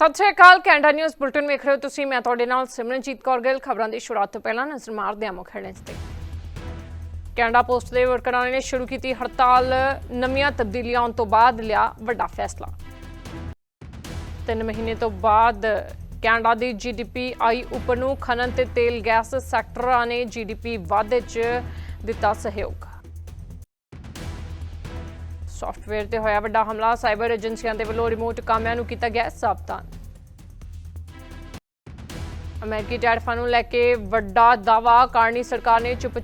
ਸਤਿ ਸ਼੍ਰੀ ਅਕਾਲ, ਕੈਨੇਡਾ ਨਿਊਜ਼ ਬੁਲਟਨ ਵੇਖ ਰਹੇ ਹੋ ਤੁਸੀਂ। ਮੈਂ ਤੁਹਾਡੇ ਨਾਲ ਸਿਮਰਨਜੀਤ ਕੌਰ ਗਿੱਲ। ਖਬਰਾਂ ਦੀ ਸ਼ੁਰੂਆਤ ਤੋਂ ਪਹਿਲਾਂ ਨਜ਼ਰ ਮਾਰਦੇ ਹਾਂ ਮੁੱਖ ਹੈਡਲਾਈਨਸ ਤੇ। ਕੈਨੇਡਾ ਪੋਸਟ ਦੇ ਵਰਕਰਾਂ ਨੇ ਸ਼ੁਰੂ ਕੀਤੀ ਹੜਤਾਲ। ਨਵੀਆਂ ਤਬਦੀਲੀਆਂ ਆਉਣ ਤੋਂ ਬਾਅਦ ਲਿਆ ਵੱਡਾ ਫੈਸਲਾ। ਤਿੰਨ ਮਹੀਨੇ ਤੋਂ ਬਾਅਦ ਕੈਨੇਡਾ ਦੀ ਜੀਡੀਪੀ ਆਈ ਉੱਪਰ ਨੂੰ ਖਨਨ ਤੇ ਤੇਲ, ਗੈਸ ਸੈਕਟਰਾਂ ਨੇ ਜੀਡੀਪੀ ਵਾਧੇ 'ਚ ਦਿੱਤਾ ਸਹਿਯੋਗ। ਸੌਫਟਵੇਅਰ ਤੇ ਹੋਇਆ ਵੱਡਾ ਹਮਲਾ। ਸਾਈਬਰ ਏਜੰਸੀਆਂ ਦੇ ਵੱਲੋਂ ਰਿਮੋਟ ਕਾਮਿਆਂ ਨੂੰ ਕੀਤਾ ਗਿਆ ਸਾਵਧਾਨ। ਅਮਰੀਕੀ ਟੈਰਿਫਾਂ ਨੂੰ ਲੈ ਕੇ ਵੱਡਾ ਦਾਵਾ ਕਾਰਨੀ ਸਰਕਾਰ ਨੇ ਚੁੱਪ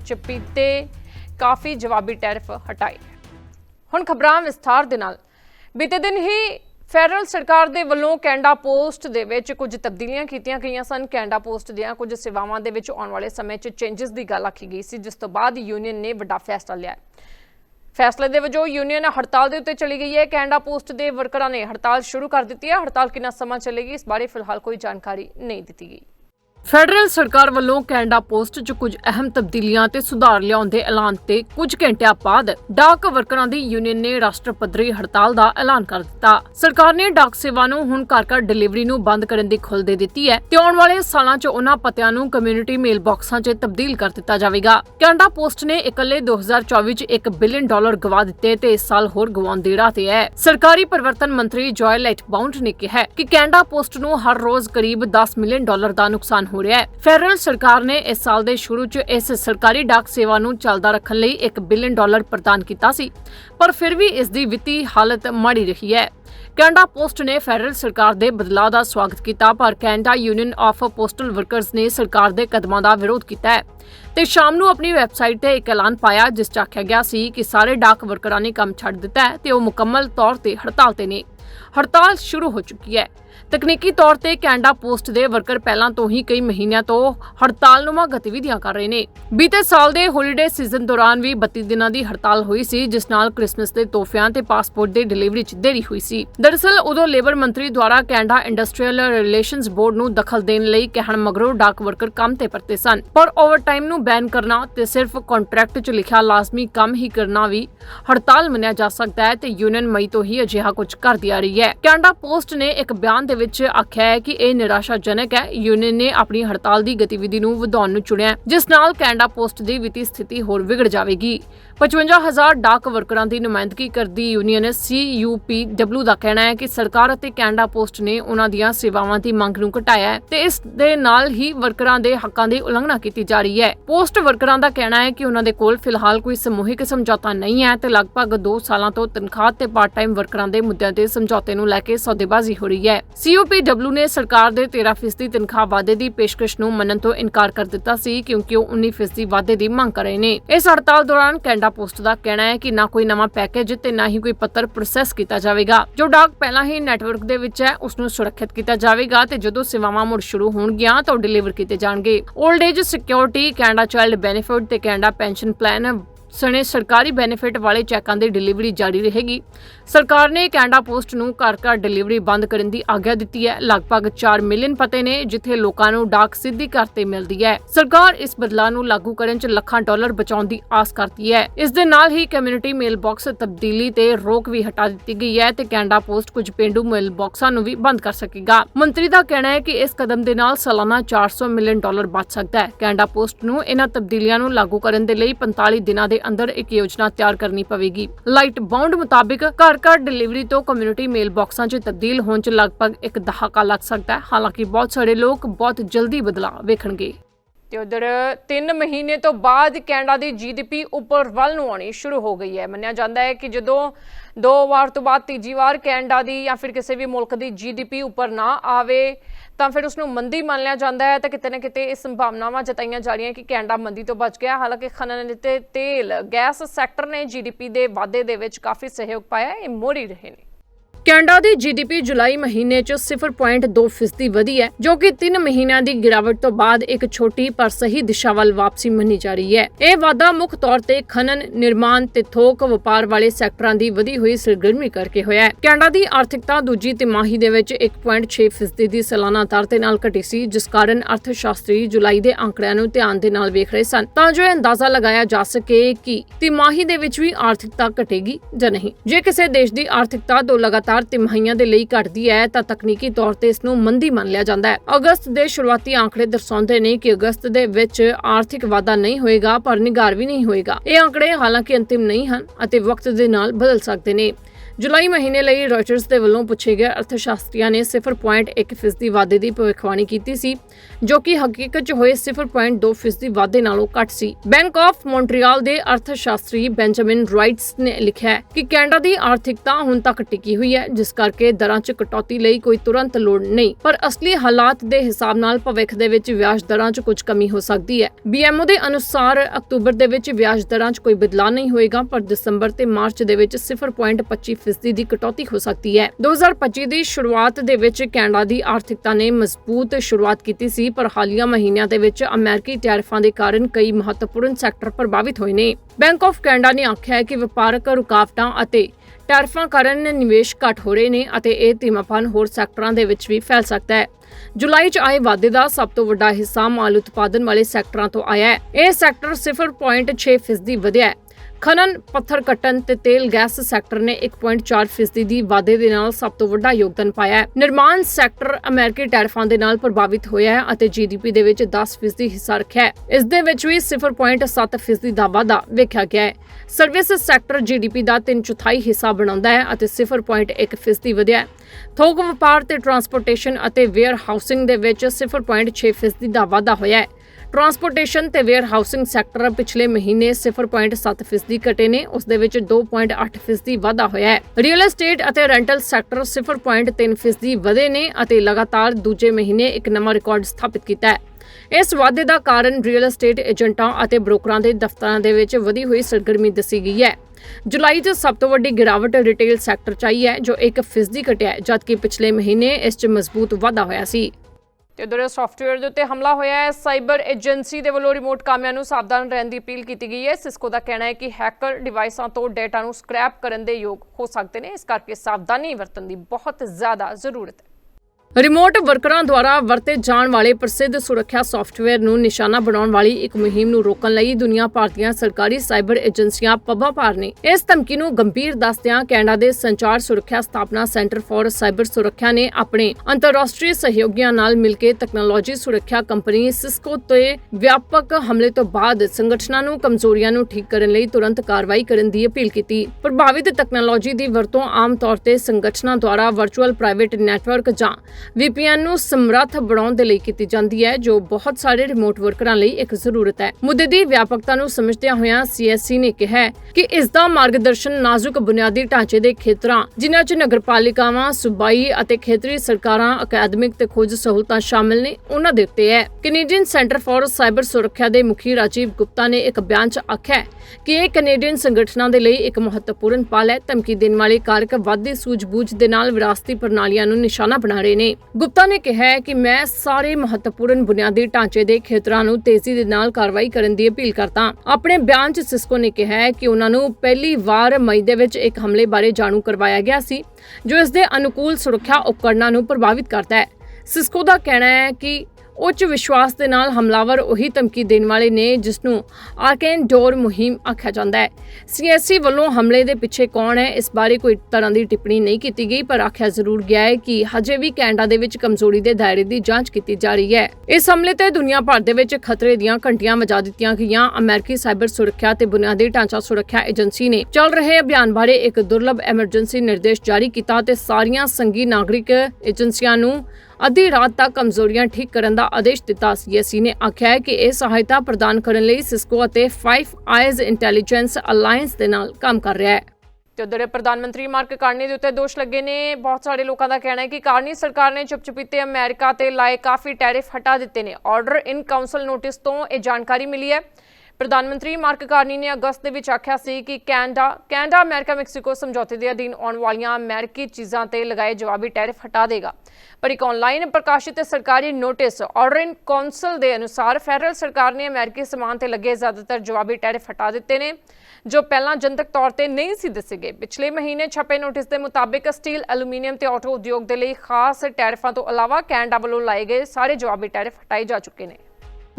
ਤੇ ਕਾਫੀ ਜਵਾਬੀ ਟੈਰਿਫ ਹਟਾਏ ਹੁਣ ਖਬਰਾਂ ਵਿਸਥਾਰ ਦੇ ਨਾਲ। ਬੀਤੇ ਦਿਨ ਹੀ ਫੈਡਰਲ ਸਰਕਾਰ ਦੇ ਵੱਲੋਂ ਕੈਨੇਡਾ ਪੋਸਟ ਦੇ ਵਿੱਚ ਕੁਝ ਤਬਦੀਲੀਆਂ ਕੀਤੀਆਂ ਗਈਆਂ ਸਨ। ਕੈਨੇਡਾ ਪੋਸਟ ਦੀਆਂ ਕੁਝ ਸੇਵਾਵਾਂ ਦੇ ਵਿੱਚ ਆਉਣ ਵਾਲੇ ਸਮੇਂ 'ਚ ਚੇਂਜਸ ਦੀ ਗੱਲ ਆਖੀ ਗਈ ਸੀ, ਜਿਸ ਤੋਂ ਬਾਅਦ ਯੂਨੀਅਨ ਨੇ ਵੱਡਾ ਫੈਸਲਾ ਲਿਆ। ਫੈਸਲੇ ਦੇ ਵਜੋਂ ਯੂਨੀਅਨ ਹੜਤਾਲ ਦੇ ਉੱਤੇ ਚਲੀ ਗਈ ਹੈ। ਕੈਨੇਡਾ ਪੋਸਟ ਦੇ ਵਰਕਰਾਂ ਨੇ ਹੜਤਾਲ ਸ਼ੁਰੂ ਕਰ ਦਿੱਤੀ ਹੈ। ਹੜਤਾਲ ਕਿੰਨਾ ਸਮਾਂ ਚੱਲੇਗੀ, ਇਸ ਬਾਰੇ ਫਿਲਹਾਲ ਕੋਈ ਜਾਣਕਾਰੀ ਨਹੀਂ ਦਿੱਤੀ ਗਈ। ਫੈਡਰਲ ਸਰਕਾਰ ਵੱਲੋਂ ਕੈਨੇਡਾ ਪੋਸਟ 'ਚ ਕੁਝ ਅਹਿਮ ਤਬਦੀਲੀਆਂ ਤੇ ਸੁਧਾਰ ਲਿਆਉਣ ਦੇ ਐਲਾਨ ਤੇ ਕੁਝ ਘੰਟਿਆਂ ਬਾਅਦ ਡਾਕ ਵਰਕਰਾਂ ਦੀ ਯੂਨੀਅਨ ਨੇ ਰਾਸ਼ਟਰ ਪੱਧਰੀ ਹੜਤਾਲ ਦਾ ਐਲਾਨ ਕਰ ਦਿੱਤਾ। ਸਰਕਾਰ ਨੇ ਡਾਕ ਸੇਵਾ ਨੂੰ ਹੁਣ ਘਰ-ਘਰ ਡਿਲੀਵਰੀ ਨੂੰ ਬੰਦ ਕਰਨ ਦੀ ਖੁੱਲ੍ਹ ਦੇ ਦਿੱਤੀ ਹੈ ਤੇ ਆਉਣ ਵਾਲੇ ਸਾਲਾਂ 'ਚ ਉਹਨਾਂ ਪਤਿਆਂ ਨੂੰ ਕਮਿਊਨਿਟੀ ਮੇਲ ਬਾਕਸਾਂ 'ਚ ਤਬਦੀਲ ਕਰ ਦਿੱਤਾ ਜਾਵੇਗਾ। ਕੈਨੇਡਾ ਪੋਸਟ ਨੇ ਇਕੱਲੇ 2024 'ਚ 1 ਬਿਲੀਅਨ ਡਾਲਰ ਗਵਾ ਦਿੱਤੇ ਤੇ ਇਸ ਸਾਲ ਹੋਰ ਗਵਾਉਣ ਦੀ ਰਾਹ ਤੇ ਹੈ। ਸਰਕਾਰੀ ਪਰਿਵਰਤਨ ਮੰਤਰੀ ਜੋਏ ਲਾਈਟ ਬਾਉਂਡ ਨੇ ਕਿਹਾ ਕਿ ਕੈਨੇਡਾ ਪੋਸਟ ਨੂੰ ਹਰ ਰੋਜ਼ ਕਰੀਬ 10 ਮਿਲੀਅਨ ਡਾਲਰ ਦਾ ਨੁਕਸਾਨ ਹੋ ਰਿਹਾ ਹੈ। ਫੈਡਰਲ ਸਰਕਾਰ ਨੇ ਇਸ ਸਾਲ ਦੇ ਸ਼ੁਰੂ 'ਚ ਇਸ ਸਰਕਾਰੀ ਡਾਕ ਸੇਵਾ ਨੂੰ ਚੱਲਦਾ ਰੱਖਣ ਲਈ 1 ਬਿਲੀਅਨ ਡਾਲਰ ਪ੍ਰਦਾਨ ਕੀਤਾ ਸੀ, ਪਰ ਫਿਰ ਵੀ ਇਸ ਦੀ ਵਿੱਤੀ ਹਾਲਤ ਮਾੜੀ ਰਹੀ ਹੈ। ਕੈਨੇਡਾ ਪੋਸਟ ਨੇ ਫੈਡਰਲ ਸਰਕਾਰ ਦੇ ਬਦਲਾਅ ਦਾ ਸਵਾਗਤ ਕੀਤਾ, ਪਰ Canada Union of Postal Workers ਨੇ ਸਰਕਾਰ ਦੇ ਕਦਮਾਂ ਦਾ ਵਿਰੋਧ ਕੀਤਾ ਹੈ। ਤੇ ਸ਼ਾਮ ਨੂੰ ਆਪਣੀ ਵੈਬਸਾਈਟ ਤੇ ਇੱਕ ਐਲਾਨ ਪਾਇਆ, ਜਿਸ 'ਚ ਆਖਿਆ ਗਿਆ ਸੀ ਕਿ ਸਾਰੇ ਡਾਕ ਵਰਕਰਾਂ ਨੇ ਕੰਮ ਛੱਡ ਦਿੱਤਾ ਹੈ ਤੇ ਉਹ ਮੁਕੰਮਲ ਤੌਰ ਤੇ ਹੜਤਾਲ ਤੇ ਨੇ। ਹੜਤਾਲ ਸ਼ੁਰੂ ਹੋ ਚੁੱਕੀ ਹੈ। ਤਕਨੀਕੀ ਤੌਰ ਤੇ ਕੈਨੇਡਾ ਪੋਸਟ ਦੇ ਵਰਕਰ ਪਹਿਲਾਂ ਤੋਂ ਹੀ ਕਈ ਮਹੀਨਿਆਂ ਤੋਂ ਹੜਤਾਲਨੁਮਾ ਗਤੀਵਿਧੀਆਂ ਕਰ ਰਹੇ ਨੇ। ਬੀਤੇ ਸਾਲ ਦੇ ਹੌਲੀਡੇ ਸੀਜ਼ਨ ਦੌਰਾਨ ਵੀ 32 ਦਿਨਾਂ ਦੀ ਹੜਤਾਲ ਹੋਈ ਸੀ, ਜਿਸ ਨਾਲ ਕ੍ਰਿਸਮਸ ਦੇ ਤੋਹਫਿਆਂ ਤੇ ਪਾਸਪੋਰਟ ਦੇ ਡਿਲੀਵਰੀ 'ਚ ਦੇਰੀ ਹੋਈ ਸੀ। ਦਰਅਸਲ ਉਦੋਂ ਲੇਬਰ ਮੰਤਰੀ ਦੁਆਰਾ ਕੈਨੇਡਾ ਇੰਡਸਟਰੀਅਲ ਰਿਲੇਸ਼ਨਸ ਬੋਰਡ ਨੂੰ ਦਖਲ ਦੇਣ ਲਈ ਕਹਿਣ ਮਗਰੋਂ ਡਾਕ ਵਰਕਰ ਕੰਮ ਤੇ ਪਰਤੇ ਸਨ। ਪਰ ਓਵਰਟਾਈਮ ਨੂੰ ਬੈਨ ਕਰਨਾ ਤੇ ਸਿਰਫ ਕੰਟਰੈਕਟ 'ਚ ਲਿਖਿਆ ਲਾਜ਼ਮੀ ਕੰਮ ਹੀ ਕਰਨਾ ਵੀ ਹੜਤਾਲ ਮੰਨਿਆ ਜਾ ਸਕਦਾ ਹੈ ਤੇ ਯੂਨੀਅਨ ਮਈ ਤੋਂ ਹੀ ਅਜਿਹਾ ਕੁਝ ਕਰਦੀ ਆ ਰਹੀ ਹੈ। ਕੈਨੇਡਾ ਪੋਸਟ ਨੇ ਇੱਕ ਬਿਆਨ ਦੇ ਵਿੱਚ ਆਖਿਆ ਹੈ ਕਿ ਇਹ ਨਿਰਾਸ਼ਾਜਨਕ ਹੈ। ਯੂਨੀਅਨ ਨੇ ਆਪਣੀ ਹੜਤਾਲ ਦੀ ਗਤੀਵਿਧੀ ਨੂੰ ਵਧਾਉਣ ਨੂੰ ਚੁਣਿਆ ਜਿਸ ਨਾਲ ਕੈਨੇਡਾ ਪੋਸਟ ਦੀ ਵਿੱਤੀ ਸਥਿਤੀ ਹੋਰ ਵਿਗੜ ਜਾਵੇਗੀ। 55000 ਡਾਕ ਵਰਕਰਾਂ ਦੀ ਨੁਮਾਇੰਦਗੀ ਕਰਦੀ ਯੂਨੀਅਨ CUPW ਦਾ ਕਹਿਣਾ ਹੈ ਕਿ ਸਰਕਾਰ ਅਤੇ ਕੈਨੇਡਾ ਪੋਸਟ ਨੇ ਉਹਨਾਂ ਦੀਆਂ ਸੇਵਾਵਾਂ ਦੀ ਮੰਗ ਨੂੰ ਘਟਾਇਆ ਹੈ ਤੇ ਇਸ ਦੇ ਨਾਲ ਹੀ ਵਰਕਰਾਂ ਦੇ ਹੱਕਾਂ ਦੀ ਉਲੰਘਣਾ ਕੀਤੀ ਜਾ ਰਹੀ ਹੈ। ਪੋਸਟ ਵਰਕਰਾਂ ਦਾ ਕਹਿਣਾ ਹੈ ਕਿ ਉਹਨਾਂ ਦੇ ਕੋਲ ਫਿਲਹਾਲ ਕੋਈ ਸਮੂਹਿਕ ਸਮਝੌਤਾ ਨਹੀਂ ਹੈ ਤੇ ਲਗਭਗ 2 ਸਾਲਾਂ ਤੋਂ ਤਨਖਾਹ ਤੇ ਪਾਰਟ ਟਾਈਮ ਵਰਕਰਾਂ ਦੇ ਮੁੱਦਿਆਂ ਤੇ ਸਮਝੌਤੇ ਨੂੰ ਲੈ ਕੇ ਸੌਦੇਬਾਜ਼ੀ ਹੋ ਰਹੀ ਹੈ। CUPW ਨੇ ਸਰਕਾਰ ਦੇ 13% ਤਨਖਾਹ ਵਾਧੇ ਦੀ ਪੇਸ਼ਕਸ਼ ਨੂੰ ਮੰਨਣ ਤੋਂ ਇਨਕਾਰ ਕਰ ਦਿੱਤਾ ਸੀ ਕਿਉਂਕਿ ਉਹ 19% ਦੀ ਵਾਧੇ ਦੀ ਮੰਗ ਕਰ ਰਹੇ ਨੇ। ਇਸ ਹੜਤਾਲ ਦੌਰਾਨ ਕੈਨੇਡਾ ਪੋਸਟ ਦਾ ਕਹਿਣਾ ਹੈ ਕਿ ਨਾ ਕੋਈ ਨਵਾਂ ਪੈਕੇਜ ਤੇ ਨਾ ਹੀ ਕੋਈ ਪੱਤਰ ਪ੍ਰੋਸੈਸ ਕੀਤਾ ਜਾਵੇਗਾ। ਜੋ ਡਾਕ ਪਹਿਲਾਂ ਹੀ ਨੈਟਵਰਕ ਦੇ ਵਿੱਚ ਹੈ ਉਸ ਨੂੰ ਸੁਰੱਖਿਅਤ ਕੀਤਾ ਜਾਵੇਗਾ ਤੇ ਜਦੋਂ ਸੇਵਾਵਾਂ ਮੁੜ ਸ਼ੁਰੂ ਹੋਣਗੀਆਂ ਤਾਂ ਉਹ ਡਿਲੀਵਰ ਕੀਤੇ ਜਾਣਗੇ। Old age security Canada child benefit ਤੇ ਕੈਨੇਡਾ ਪੈਨਸ਼ਨ ਪਲਾਨ ਸਣੇ ਸਰਕਾਰੀ ਬੈਨੀਫਿਟ ਵਾਲੇ ਚੈੱਕਾਂ ਦੀ ਡਿਲੀਵਰੀ ਜਾਰੀ ਰਹੇਗੀ। ਸਰਕਾਰ ਨੇ ਕੈਨੇਡਾ ਪੋਸਟ ਨੂੰ ਘਰ ਘਰ ਡਿਲੀਵਰੀ ਬੰਦ ਕਰਨ ਦੀ ਆਗਿਆ ਦਿੱਤੀ ਹੈ। ਲਗਭਗ 4 ਮਿਲੀਅਨ ਪਤੇ ਨੇ ਜਿੱਥੇ ਲੋਕਾਂ ਨੂੰ ਡਾਕ ਸਿੱਧੀ ਘਰ ਤੇ ਮਿਲਦੀ ਹੈ। ਸਰਕਾਰ ਇਸ ਬਦਲਾਅ ਨੂੰ ਲਾਗੂ ਕਰਨ 'ਚ ਲੱਖਾਂ ਡਾਲਰ ਬਚਾਉਣ ਦੀ ਆਸ ਕਰਦੀ ਹੈ। ਇਸ ਦੇ ਨਾਲ ਹੀ ਕਮਿਊਨਿਟੀ ਮੇਲ ਬਾਕਸ ਤਬਦੀਲੀ ਤੇ ਰੋਕ ਵੀ ਹਟਾ ਦਿੱਤੀ ਗਈ ਹੈ ਤੇ ਕੈਨੇਡਾ ਪੋਸਟ ਕੁਝ ਪਿੰਡੂ ਮੇਲ ਬਾਕਸਾਂ ਨੂੰ ਵੀ ਬੰਦ ਕਰ ਸਕੇਗਾ। ਮੰਤਰੀ ਦਾ ਕਹਿਣਾ ਹੈ ਕਿ ਇਸ ਕਦਮ ਦੇ ਨਾਲ ਸਾਲਾਨਾ 400 ਮਿਲੀਅਨ ਡਾਲਰ ਬਚ ਸਕਦਾ ਹੈ। ਕੈਨੇਡਾ ਪੋਸਟ ਨੂੰ ਇਹਨਾਂ ਤਬਦੀਲੀਆਂ ਨੂੰ ਲਾਗੂ ਕਰਨ ਦੇ ਲਈ 45 ਦਿਨਾਂ ਦੇ ਅੰਦਰ ਇੱਕ ਯੋਜਨਾ ਤਿਆਰ ਕਰਨੀ ਪਵੇਗੀ। ਲਾਈਟ ਬਾਉਂਡ ਮੁਤਾਬਿਕ ਘਰ ਘਰ ਡਿਲੀਵਰੀ ਤੋਂ ਕਮਿਊਨਿਟੀ ਮੇਲ ਬਾਕਸਾਂ 'ਚ ਤਬਦੀਲ ਹੋਣ 'ਚ ਲਗਭਗ ਇੱਕ ਦਹਾਕਾ ਲੱਗ ਸਕਦਾ ਹੈ। ਹਾਲਾਂਕਿ ਬਹੁਤ ਸਾਰੇ ਲੋਕ ਬਹੁਤ ਜਲਦੀ ਬਦਲਾਅ ਵੇਖਣਗੇ। ਤੇ ਉਧਰ 3 ਮਹੀਨੇ ਤੋਂ ਬਾਅਦ ਕੈਨੇਡਾ ਦੀ ਜੀਡੀਪੀ ਉੱਪਰ ਵੱਲ ਨੂੰ ਆਉਣੀ ਸ਼ੁਰੂ ਹੋ ਗਈ ਹੈ। ਮੰਨਿਆ ਜਾਂਦਾ ਹੈ ਕਿ ਜਦੋਂ ਦੋ ਵਾਰ ਤੋਂ ਬਾਅਦ ਤੀਜੀ ਵਾਰ ਕੈਨੇਡਾ ਦੀ ਜਾਂ ਫਿਰ ਕਿਸੇ ਵੀ ਮੁਲਕ ਦੀ ਜੀਡੀਪੀ ਉੱਪਰ ਨਾ ਆਵੇ ਤਾਂ ਫਿਰ ਉਸ ਨੂੰ ਮੰਦੀ ਮੰਨ ਲਿਆ ਜਾਂਦਾ ਹੈ ਤਾਂ ਕਿਤੇ ਨਾ ਕਿਤੇ ਇਹ ਸੰਭਾਵਨਾਵਾਂ ਜਤਾਈਆਂ ਜਾ ਰਹੀਆਂ ਕਿ ਕੈਨੇਡਾ ਮੰਦੀ ਤੋਂ ਬਚ ਗਿਆ। ਹਾਲਾਂਕਿ ਖਨਨ ਤੇ ਤੇਲ, ਗੈਸ ਸੈਕਟਰ ਨੇ ਜੀਡੀਪੀ ਦੇ ਵਾਧੇ ਦੇ ਵਿੱਚ ਕਾਫੀ ਸਹਿਯੋਗ ਪਾਇਆ ਇਹ ਮੋੜੀ ਰਹੇ ਨੇ। ਕੈਨੇਡਾ ਦੀ ਜੀਡੀਪੀ ਜੁਲਾਈ ਮਹੀਨੇ 'ਚ 0.2% ਫੀਸਦੀ ਵਧੀ ਹੈ, ਜੋ ਕਿ 3 ਮਹੀਨਿਆਂ ਦੀ ਗਿਰਾਵਟ ਤੋਂ ਬਾਅਦ ਇੱਕ ਛੋਟੀ ਪਰ ਸਹੀ ਦਿਸ਼ਾ ਵੱਲ ਵਾਪਸੀ ਮੰਨੀ ਜਾ ਰਹੀ ਹੈ। ਇਹ ਵਾਧਾ ਮੁੱਖ ਤੌਰ ਤੇ ਖਨਨ, ਨਿਰਮਾਣ ਤੇ ਥੋਕ, ਵਪਾਰ ਵਾਲੇ ਸੈਕਟਰਾਂ ਦੀ ਵਧੀ ਹੋਈ ਸਰਗਰਮੀ ਕਰਕੇ ਹੋਇਆ ਹੈ। ਕੈਨੇਡਾ ਦੀ ਆਰਥਿਕਤਾ ਦੂਜੀ ਤਿਮਾਹੀ ਦੇ ਵਿੱਚ 1.6 ਫੀਸਦੀ ਦੀ ਸਾਲਾਨਾ ਦਰ ਦੇ ਨਾਲ ਘਟੀ ਸੀ, ਜਿਸ ਕਾਰਨ ਅਰਥ ਸ਼ਾਸਤਰੀ ਜੁਲਾਈ ਦੇ ਅੰਕੜਿਆਂ ਨੂੰ ਧਿਆਨ ਦੇ ਨਾਲ ਵੇਖ ਰਹੇ ਸਨ। ਤਾਂ ਜੋ ਇਹ ਅੰਦਾਜ਼ਾ ਲਗਾਇਆ ਜਾ ਸਕੇ ਕਿ ਤਿਮਾਹੀ ਦੇ ਵਿੱਚ ਵੀ ਆਰਥਿਕਤਾ ਘਟੇਗੀ ਜਾਂ ਨਹੀਂ। ਜੇ ਕਿਸੇ ਦੇਸ਼ ਦੀ ਆਰਥਿਕਤਾ ਤੋਂ ਲਗਾਤਾਰ 4 ਤਿਮਾਹੀਆਂ ਦੇ ਲਈ ਘਟਦੀ ਹੈ, ਤਾਂ ਤਕਨੀਕੀ ਤੌਰ ਤੇ ਇਸ ਨੂੰ ਮੰਦੀ ਮੰਨ ਲਿਆ ਜਾਂਦਾ ਹੈ। ਅਗਸਤ ਦੇ ਸ਼ੁਰੂਆਤੀ ਆંકੜੇ ਦਰਸਾਉਂਦੇ ਨੇ ਕਿ ਅਗਸਤ ਦੇ ਵਿੱਚ ਆਰਥਿਕ ਵਾਧਾ ਨਹੀਂ ਹੋਏਗਾ, ਪਰ ਨਿਗਾਰ ਵੀ ਨਹੀਂ ਹੋਏਗਾ। ਇਹ ਆંકੜੇ ਹਾਲਾਂਕਿ ਅੰਤਿਮ ਨਹੀਂ ਹਨ ਅਤੇ ਵਕਤ ਦੇ ਨਾਲ ਬਦਲ ਸਕਦੇ ਨੇ। ਜੁਲਾਈ ਮਹੀਨੇ ਲਈ ਰਾਇਟਰਸ ਦੇ ਵੱਲੋਂ ਪੁੱਛੇ ਗਏ ਅਰਥਸ਼ਾਸਤਰੀਆਂ ਨੇ 0.1% ਫੀਸਦੀ ਵਾਧੇ ਦੀ ਭਵਿੱਖਬਾਣੀ ਕੀਤੀ ਸੀ, ਜੋ ਕਿ ਹਕੀਕਤ 'ਚ ਹੋਏ 0.2% ਫੀਸਦੀ ਵਾਧੇ ਨਾਲੋਂ ਘੱਟ ਸੀ। ਬੈਂਕ ਆਫ ਮੌਂਟਰੀਅਲ ਦੇ ਅਰਥਸ਼ਾਸਤਰੀ ਬੈਂਜਾਮਿਨ ਰਾਈਟਸ ਨੇ ਲਿਖਿਆ ਹੈ ਕਿ ਕੈਨੇਡਾ ਦੀ ਆਰਥਿਕਤਾ ਹੁਣ ਤੱਕ ਟਿਕੀ ਹੋਈ ਹੈ, ਜਿਸ ਕਰਕੇ ਦਰਾਂ 'ਚ ਕਟੌਤੀ ਲਈ ਕੋਈ ਤੁਰੰਤ ਲੋੜ ਨਹੀਂ। ਪਰ ਅਸਲੀ ਹਾਲਾਤ ਦੇ ਹਿਸਾਬ ਨਾਲ ਭਵਿੱਖ ਦੇ ਵਿੱਚ ਵਿਆਜ ਦਰਾਂ 'ਚ ਕੁਝ ਕਮੀ ਹੋ ਸਕਦੀ ਹੈ। ਬੀਐਮਓ ਦੇ ਅਨੁਸਾਰ ਅਕਤੂਬਰ ਦੇ ਵਿੱਚ ਵਿਆਜ ਦਰਾਂ 'ਚ ਕੋਈ ਬਦਲਾਅ ਨਹੀਂ ਹੋਏਗਾ, ਪਰ ਦਸੰਬਰ ਤੇ ਮਾਰਚ ਦੇ ਵਿੱਚ 0.25 ਫੀਸਦੀ ਦੀ ਕਟੌਤੀ ਹੋ ਸਕਦੀ ਹੈ। 2025 ਦੀ ਸ਼ੁਰੂਆਤ ਦੇ ਵਿੱਚ ਕੈਨੇਡਾ ਦੀ ਆਰਥਿਕਤਾ ਨੇ ਮਜ਼ਬੂਤ ਸ਼ੁਰੂਆਤ ਕੀਤੀ ਸੀ, ਪਰ ਹਾਲੀਆ ਮਹੀਨਿਆਂ ਦੇ ਵਿੱਚ ਅਮਰੀਕੀ ਟੈਰਿਫਾਂ ਦੇ ਕਾਰਨ ਕਈ ਮਹੱਤਵਪੂਰਨ ਸੈਕਟਰ ਪ੍ਰਭਾਵਿਤ ਹੋਏ ਨੇ। ਬੈਂਕ ਆਫ ਕੈਨੇਡਾ ਨੇ ਆਖਿਆ ਹੈ ਕਿ ਵਪਾਰਕ ਰੁਕਾਵਟਾਂ ਅਤੇ ਟੈਰਿਫਾਂ ਕਾਰਨ ਨਿਵੇਸ਼ ਘਟ ਹੋ ਰਹੇ ਨੇ ਅਤੇ ਇਹ ਧੀਮਾਪਨ ਹੋਰ ਸੈਕਟਰਾਂ ਦੇ ਵਿੱਚ ਵੀ ਫੈਲ ਸਕਦਾ ਹੈ। ਜੁਲਾਈ 'ਚ ਆਏ ਵਾਧੇ ਦਾ ਸਭ ਤੋਂ ਵੱਡਾ ਹਿੱਸਾ ਮਾਲ ਉਤਪਾਦਨ ਵਾਲੇ ਸੈਕਟਰਾਂ ਤੋਂ ਆਇਆ ਹੈ। ਇਹ ਸੈਕਟਰ 0.6% ਵਧਿਆ ਹੈ। ਖਨਨ, ਪੱਥਰ ਕੱਟਣ ਤੇ ਤੇਲ ਗੈਸ ਸੈਕਟਰ ਨੇ 1.4% ਦੀ ਵਾਧੇ ਦੇ ਨਾਲ ਸਭ ਤੋਂ ਵੱਡਾ ਯੋਗਦਾਨ ਪਾਇਆ ਹੈ। ਨਿਰਮਾਣ ਸੈਕਟਰ ਅਮਰੀਕੀ ਟੈਰਿਫਾਂ ਦੇ ਨਾਲ ਪ੍ਰਭਾਵਿਤ ਹੋਇਆ ਹੈ ਅਤੇ ਜੀਡੀਪੀ ਦੇ ਵਿੱਚ 10% ਫੀਸਦੀ ਹਿੱਸਾ ਰੱਖਿਆ ਹੈ। ਇਸ ਦੇ ਵਿੱਚ ਵੀ 0.7% ਫੀਸਦੀ ਦਾ ਵਾਧਾ ਵੇਖਿਆ ਗਿਆ ਹੈ। ਸਰਵਿਸ ਸੈਕਟਰ ਜੀਡੀਪੀ ਦਾ 3 ਚੌਥਾਈ ਹਿੱਸਾ ਬਣਾਉਂਦਾ ਹੈ ਅਤੇ 0.1% ਫੀਸਦੀ ਵਧਿਆ ਹੈ। ਥੋਕ ਵਪਾਰ ਤੇ ਟਰਾਂਸਪੋਰਟੇਸ਼ਨ ਅਤੇ ਵੇਅਰ ਹਾਊਸਿੰਗ ਦੇ ਵਿੱਚ 0.6% ਫੀਸਦੀ ਦਾ ਵਾਧਾ ਹੋਇਆ ਹੈ। ਟਰਾਂਸਪੋਰਟੇਸ਼ਨ ਤੇ ਵੇਅਰ ਹਾਊਸਿੰਗ ਸੈਕਟਰ ਪਿਛਲੇ ਮਹੀਨੇ 0.7% ਘਟੇ ਨੇ, ਉਸ ਦੇ ਵਿੱਚ 2.8% ਵਾਧਾ ਹੋਇਆ ਹੈ। ਰੀਅਲ ਏਸਟੇਟ ਅਤੇ ਰੈਂਟਲ ਸੈਕਟਰ 0.3% ਵਧੇ ਨੇ ਅਤੇ ਲਗਾਤਾਰ ਦੂਜੇ ਮਹੀਨੇ ਇੱਕ ਨਵਾਂ ਰਿਕਾਰਡ ਸਥਾਪਿਤ ਕੀਤਾ ਹੈ। ਇਸ ਵਾਧੇ ਦਾ ਕਾਰਨ ਰੀਅਲ ਏਸਟੇਟ ਏਜੰਟਾਂ ਅਤੇ ਬ੍ਰੋਕਰਾਂ ਦੇ ਦਫ਼ਤਰਾਂ ਦੇ ਵਿੱਚ ਵਧੀ ਹੋਈ ਸਰਗਰਮੀ ਦੱਸੀ ਗਈ ਹੈ। ਜੁਲਾਈ 'ਚ ਸਭ ਤੋਂ ਵੱਡੀ ਗਿਰਾਵਟ ਰਿਟੇਲ ਸੈਕਟਰ 'ਚ ਆਈ ਹੈ, ਜੋ 1 ਫੀਸਦੀ ਘਟਿਆ ਜਦਕਿ ਪਿਛਲੇ ਮਹੀਨੇ ਇਸ 'ਚ ਮਜ਼ਬੂਤ ਵਾਧਾ ਹੋਇਆ ਸੀ। ਤੇ ਉਧਰ ਸੌਫਟਵੇਅਰ ਦੇ ਉੱਤੇ ਹਮਲਾ ਹੋਇਆ ਹੈ। ਸਾਈਬਰ ਏਜੰਸੀ ਦੇ ਵੱਲੋਂ ਰਿਮੋਟ ਕਾਮਿਆਂ ਨੂੰ ਸਾਵਧਾਨ ਰਹਿਣ ਦੀ ਅਪੀਲ ਕੀਤੀ ਗਈ ਹੈ। ਸਿਸਕੋ ਦਾ ਕਹਿਣਾ ਹੈ ਕਿ ਹੈਕਰ ਡਿਵਾਈਸਾਂ ਤੋਂ ਡਾਟਾ ਨੂੰ ਸਕ੍ਰੈਪ ਕਰਨ ਦੇ ਯੋਗ ਹੋ ਸਕਦੇ ਨੇ। ਇਸ ਕਰਕੇ ਸਾਵਧਾਨੀ ਵਰਤਣ ਦੀ ਬਹੁਤ ਜ਼ਿਆਦਾ ਜ਼ਰੂਰਤ ਹੈ। ਰਿਮੋਟ ਵਰਕਰਾਂ ਦੁਆਰਾ ਵਰਤੇ ਜਾਣ ਵਾਲੇ ਪ੍ਰਸਿੱਧ ਸੁਰੱਖਿਆ ਸੌਫਟਵੇਅਰ ਨੂੰ ਨਿਸ਼ਾਨਾ ਬਣਾਉਣ ਵਾਲੀ ਇੱਕ ਮੁਹਿੰਮ ਨੂੰ ਰੋਕਣ ਲਈ ਦੁਨੀਆ ਭਰ ਦੀਆਂ ਸਰਕਾਰੀ ਸਾਈਬਰ ਏਜੰਸੀਆਂ ਪੱਬਾਂ ਭਾਰ ਨੇ। ਇਸ ਧਮਕੀ ਨੂੰ ਗੰਭੀਰ ਦੱਸਦਿਆਂ ਕੈਨੇਡਾ ਦੇ ਸੰਚਾਰ ਸੁਰੱਖਿਆ ਸਥਾਪਨਾ ਸੈਂਟਰ ਫਾਰ ਸਾਈਬਰ ਸੁਰੱਖਿਆ ਨੇ ਆਪਣੇ ਅੰਤਰਰਾਸ਼ਟਰੀ ਸਹਿਯੋਗੀਆਂ ਨਾਲ ਮਿਲ ਕੇ ਤਕਨਾਲੋਜੀ ਸੁਰੱਖਿਆ ਕੰਪਨੀ ਸਿਸਕੋ ਤੇ ਵਿਆਪਕ ਹਮਲੇ ਤੋਂ ਬਾਅਦ ਸੰਗਠਨਾਂ ਨੂੰ ਕਮਜ਼ੋਰੀਆਂ ਨੂੰ ਠੀਕ ਕਰਨ ਲਈ ਤੁਰੰਤ ਕਾਰਵਾਈ ਕਰਨ ਦੀ ਅਪੀਲ ਕੀਤੀ। ਪ੍ਰਭਾਵਿਤ ਤਕਨਾਲੋਜੀ ਦੀ ਵਰਤੋਂ ਆਮ ਤੌਰ ਤੇ ਸੰਗਠਨਾਂ ਦੁਆਰਾ ਵਰਚੁਅਲ ਪ੍ਰਾਈਵੇਟ ਨੈਟਵਰਕ ਜਾਂ VPN ਨੂੰ ਸਮਰੱਥ ਬਣਾਉਣ ਦੇ ਲਈ ਕੀਤੀ ਜਾਂਦੀ ਹੈ, ਜੋ ਬਹੁਤ ਸਾਰੇ ਰਿਮੋਟ ਵਰਕਰਾਂ ਲਈ ਇੱਕ ਜ਼ਰੂਰਤ ਹੈ। ਮੁੱਦੇ ਦੀ ਵਿਆਪਕਤਾ ਨੂੰ ਸਮਝਦਿਆਂ ਹੋਇਆਂ CSC ਨੇ ਕਿਹਾ ਕਿ ਇਸ ਦਾ ਮਾਰਗਦਰਸ਼ਨ ਨਾਜ਼ੁਕ ਬੁਨਿਆਦੀ ਢਾਂਚੇ ਦੇ ਖੇਤਰਾਂ, ਜਿਨ੍ਹਾਂ 'ਚ ਨਗਰਪਾਲਿਕਾਵਾਂ, ਸੂਬਾਈ ਅਤੇ ਖੇਤਰੀ ਸਰਕਾਰਾਂ, ਅਕਾਦਮਿਕ ਤੇ ਖੋਜ ਸਹੂਲਤਾਂ ਸ਼ਾਮਿਲ ਨੇ ਉਹਨਾਂ ਦੇ ਉੱਤੇ ਹੈ। ਕੈਨੇਡੀਅਨ ਸੈਂਟਰ ਫਾਰ ਸਾਈਬਰ ਸੁਰੱਖਿਆ ਦੇ ਮੁਖੀ ਰਾਜੀਵ ਗੁਪਤਾ ਨੇ ਇੱਕ ਬਿਆਨ 'ਚ ਆਖਿਆ ਕਿ ਇਹ ਕੈਨੇਡੀਅਨ ਸੰਗਠਨਾਂ ਦੇ ਲਈ ਇੱਕ ਮਹੱਤਵਪੂਰਨ ਪਲ ਹੈ। ਧਮਕੀ ਦੇਣ ਵਾਲੇ ਕਾਰਕ ਵਾਧੀ ਸੂਝ-ਬੂਝ ਦੇ ਨਾਲ ਵਿਰਾਸਤੀ ਪ੍ਰਣਾਲੀਆਂ ਨੂੰ ਨਿਸ਼ਾਨਾ ਬਣਾ ਰਹੇ ਨੇ। ਗੁਪਤਾ ਨੇ ਕਿਹਾ ਕਿ ਮੈਂ ਸਾਰੇ ਮਹੱਤਵਪੂਰਨ ਬੁਨਿਆਦੀ ਢਾਂਚੇ ਦੇ ਖੇਤਰਾਂ ਨੂੰ ਤੇਜ਼ੀ ਦੇ ਨਾਲ ਕਾਰਵਾਈ ਕਰਨ ਦੀ ਅਪੀਲ ਕਰਦਾ ਆਪਣੇ ਬਿਆਨ 'ਚ ਸਿਸਕੋ ਨੇ ਕਿਹਾ ਕਿ ਉਹਨਾਂ ਨੂੰ ਪਹਿਲੀ ਵਾਰ ਮਈ ਦੇ ਵਿੱਚ ਇੱਕ ਹਮਲੇ ਬਾਰੇ ਜਾਣੂ ਕਰਵਾਇਆ ਗਿਆ ਸੀ, ਜੋ ਇਸ ਦੇ ਅਨੁਕੂਲ ਸੁਰੱਖਿਆ ਉਪਕਰਨਾਂ ਨੂੰ ਪ੍ਰਭਾਵਿਤ ਕਰਦਾ ਹੈ। ਸਿਸਕੋ ਦਾ ਕਹਿਣਾ ਹੈ ਕਿ ਉੱਚ ਵਿਸ਼ਵਾਸ ਦੇ ਨਾਲ ਹਮਲਾਵਰ ਉਹੀ ਧਮਕੀ ਦੇਣ ਵਾਲੇ ਨੇ, ਜਿਸ ਨੂੰ ਆਰਕੇਨ ਡੋਰ ਮੁਹਿੰਮ ਆਖਿਆ ਜਾਂਦਾ ਹੈ। ਸੀਐਸਸੀ ਵੱਲੋਂ ਹਮਲੇ ਦੇ ਪਿੱਛੇ ਕੌਣ ਹੈ, ਇਸ ਬਾਰੇ ਕੋਈ ਤਰ੍ਹਾਂ ਦੀ ਟਿੱਪਣੀ ਨਹੀਂ ਕੀਤੀ ਗਈ, ਪਰ ਆਖਿਆ ਜ਼ਰੂਰ ਗਿਆ ਹੈ ਕਿ ਹਜੇ ਵੀ ਕੈਨੇਡਾ ਦੇ ਵਿੱਚ ਕਮਜ਼ੋਰੀ ਦੇ ਦਾਇਰੇ ਦੀ ਜਾਂਚ ਕੀਤੀ ਜਾ ਰਹੀ ਹੈ। ਇਸ ਹਮਲੇ ਤੇ ਦੁਨੀਆ ਭਰ ਦੇ ਵਿੱਚ ਖਤਰੇ ਦੀਆਂ ਘੰਟੀਆਂ ਵਜਾ ਦਿੱਤੀਆਂ ਗਈਆਂ। ਅਮਰੀਕੀ ਸਾਈਬਰ ਸੁਰੱਖਿਆ ਤੇ ਬੁਨਿਆਦੀ ਢਾਂਚਾ ਸੁਰੱਖਿਆ ਏਜੰਸੀ ਨੇ ਚੱਲ ਰਹੇ ਅਭਿਆਨ ਬਾਰੇ ਇੱਕ ਦੁਰਲੱਭ ਐਮਰਜੈਂਸੀ ਨਿਰਦੇਸ਼ ਜਾਰੀ ਕੀਤਾ ਤੇ ਸਾਰੀਆਂ ਸੰਗੀ ਨਾਗਰਿਕ ਏਜੰਸੀਆਂ ਨੂੰ ਅੱਧੀ ਰਾਤ ਤੱਕ ਕਮਜ਼ੋਰੀਆਂ ਠੀਕ ਕਰਨ ਦਾ ਆਦੇਸ਼ ਦਿੱਤਾ ਸੀਐਸਸੀ ਨੇ ਆਖਿਆ ਹੈ ਕਿ ਇਹ ਸਹਾਇਤਾ ਪ੍ਰਦਾਨ ਕਰਨ ਲਈ ਸਿਸਕੋ ਅਤੇ 5 ਆਈਜ਼ ਇੰਟੈਲੀਜੈਂਸ ਅਲਾਈਅੰਸ ਦੇ ਨਾਲ ਕੰਮ ਕਰ ਰਿਹਾ ਹੈ। ਤੇ ਉਧਰ ਪ੍ਰਧਾਨ ਮੰਤਰੀ ਮਾਰਕ ਕਾਰਨੀ ਦੇ ਉੱਤੇ ਦੋਸ਼ ਲੱਗੇ ਨੇ, ਬਹੁਤ ਸਾਰੇ ਲੋਕਾਂ ਦਾ ਕਹਿਣਾ ਹੈ ਕਿ ਕਾਰਨੀ ਸਰਕਾਰ ਨੇ ਚੁੱਪਚਪੀਤੇ ਅਮਰੀਕਾ ਤੇ ਲਾਏ ਕਾਫੀ ਟੈਰਿਫ ਹਟਾ ਦਿੱਤੇ ਨੇ। ਆਰਡਰ ਇਨ ਕਾਉਂਸਲ ਨੋਟਿਸ ਤੋਂ ਇਹ ਜਾਣਕਾਰੀ ਮਿਲੀ ਹੈ। ਪ੍ਰਧਾਨ ਮੰਤਰੀ ਮਾਰਕ ਕਾਰਨੀ ਨੇ ਅਗਸਤ ਦੇ ਵਿੱਚ ਆਖਿਆ ਸੀ ਕਿ ਕੈਨੇਡਾ ਕੈਨੇਡਾ, ਅਮਰੀਕਾ, ਮੈਕਸੀਕੋ ਸਮਝੌਤੇ ਦੇ ਅਧੀਨ ਆਉਣ ਵਾਲੀਆਂ ਅਮਰੀਕੀ ਚੀਜ਼ਾਂ ਤੇ ਲਗਾਏ ਜਵਾਬੀ ਟੈਰਿਫ ਹਟਾ ਦੇਗਾ। ਪਰ ਇੱਕ ਆਨਲਾਈਨ ਪ੍ਰਕਾਸ਼ਿਤ ਸਰਕਾਰੀ ਨੋਟਿਸ ਆਰਡਰ ਕੌਂਸਲ ਦੇ ਅਨੁਸਾਰ ਫੈਡਰਲ ਸਰਕਾਰ ਨੇ ਅਮਰੀਕੀ ਸਮਾਨ ਤੇ ਲੱਗੇ ਜ਼ਿਆਦਾਤਰ ਜਵਾਬੀ ਟੈਰਿਫ ਹਟਾ ਦਿੱਤੇ ਨੇ, ਜੋ ਪਹਿਲਾਂ ਜਨਤਕ ਤੌਰ ਤੇ ਨਹੀਂ ਸੀ ਦੱਸੇ ਗਏ। ਪਿਛਲੇ ਮਹੀਨੇ ਛਪੇ ਨੋਟਿਸ ਦੇ ਮੁਤਾਬਿਕ ਸਟੀਲ, ਐਲੂਮੀਨੀਅਮ ਤੇ ਆਟੋ ਉਦਯੋਗ ਦੇ ਲਈ ਖਾਸ ਟੈਰਿਫਾਂ ਤੋਂ ਇਲਾਵਾ ਕੈਨੇਡਾ ਵੱਲੋਂ ਲਾਏ ਗਏ ਸਾਰੇ ਜਵਾਬੀ ਟੈਰਿਫ ਹਟਾਏ ਜਾ ਚੁੱਕੇ ਨੇ।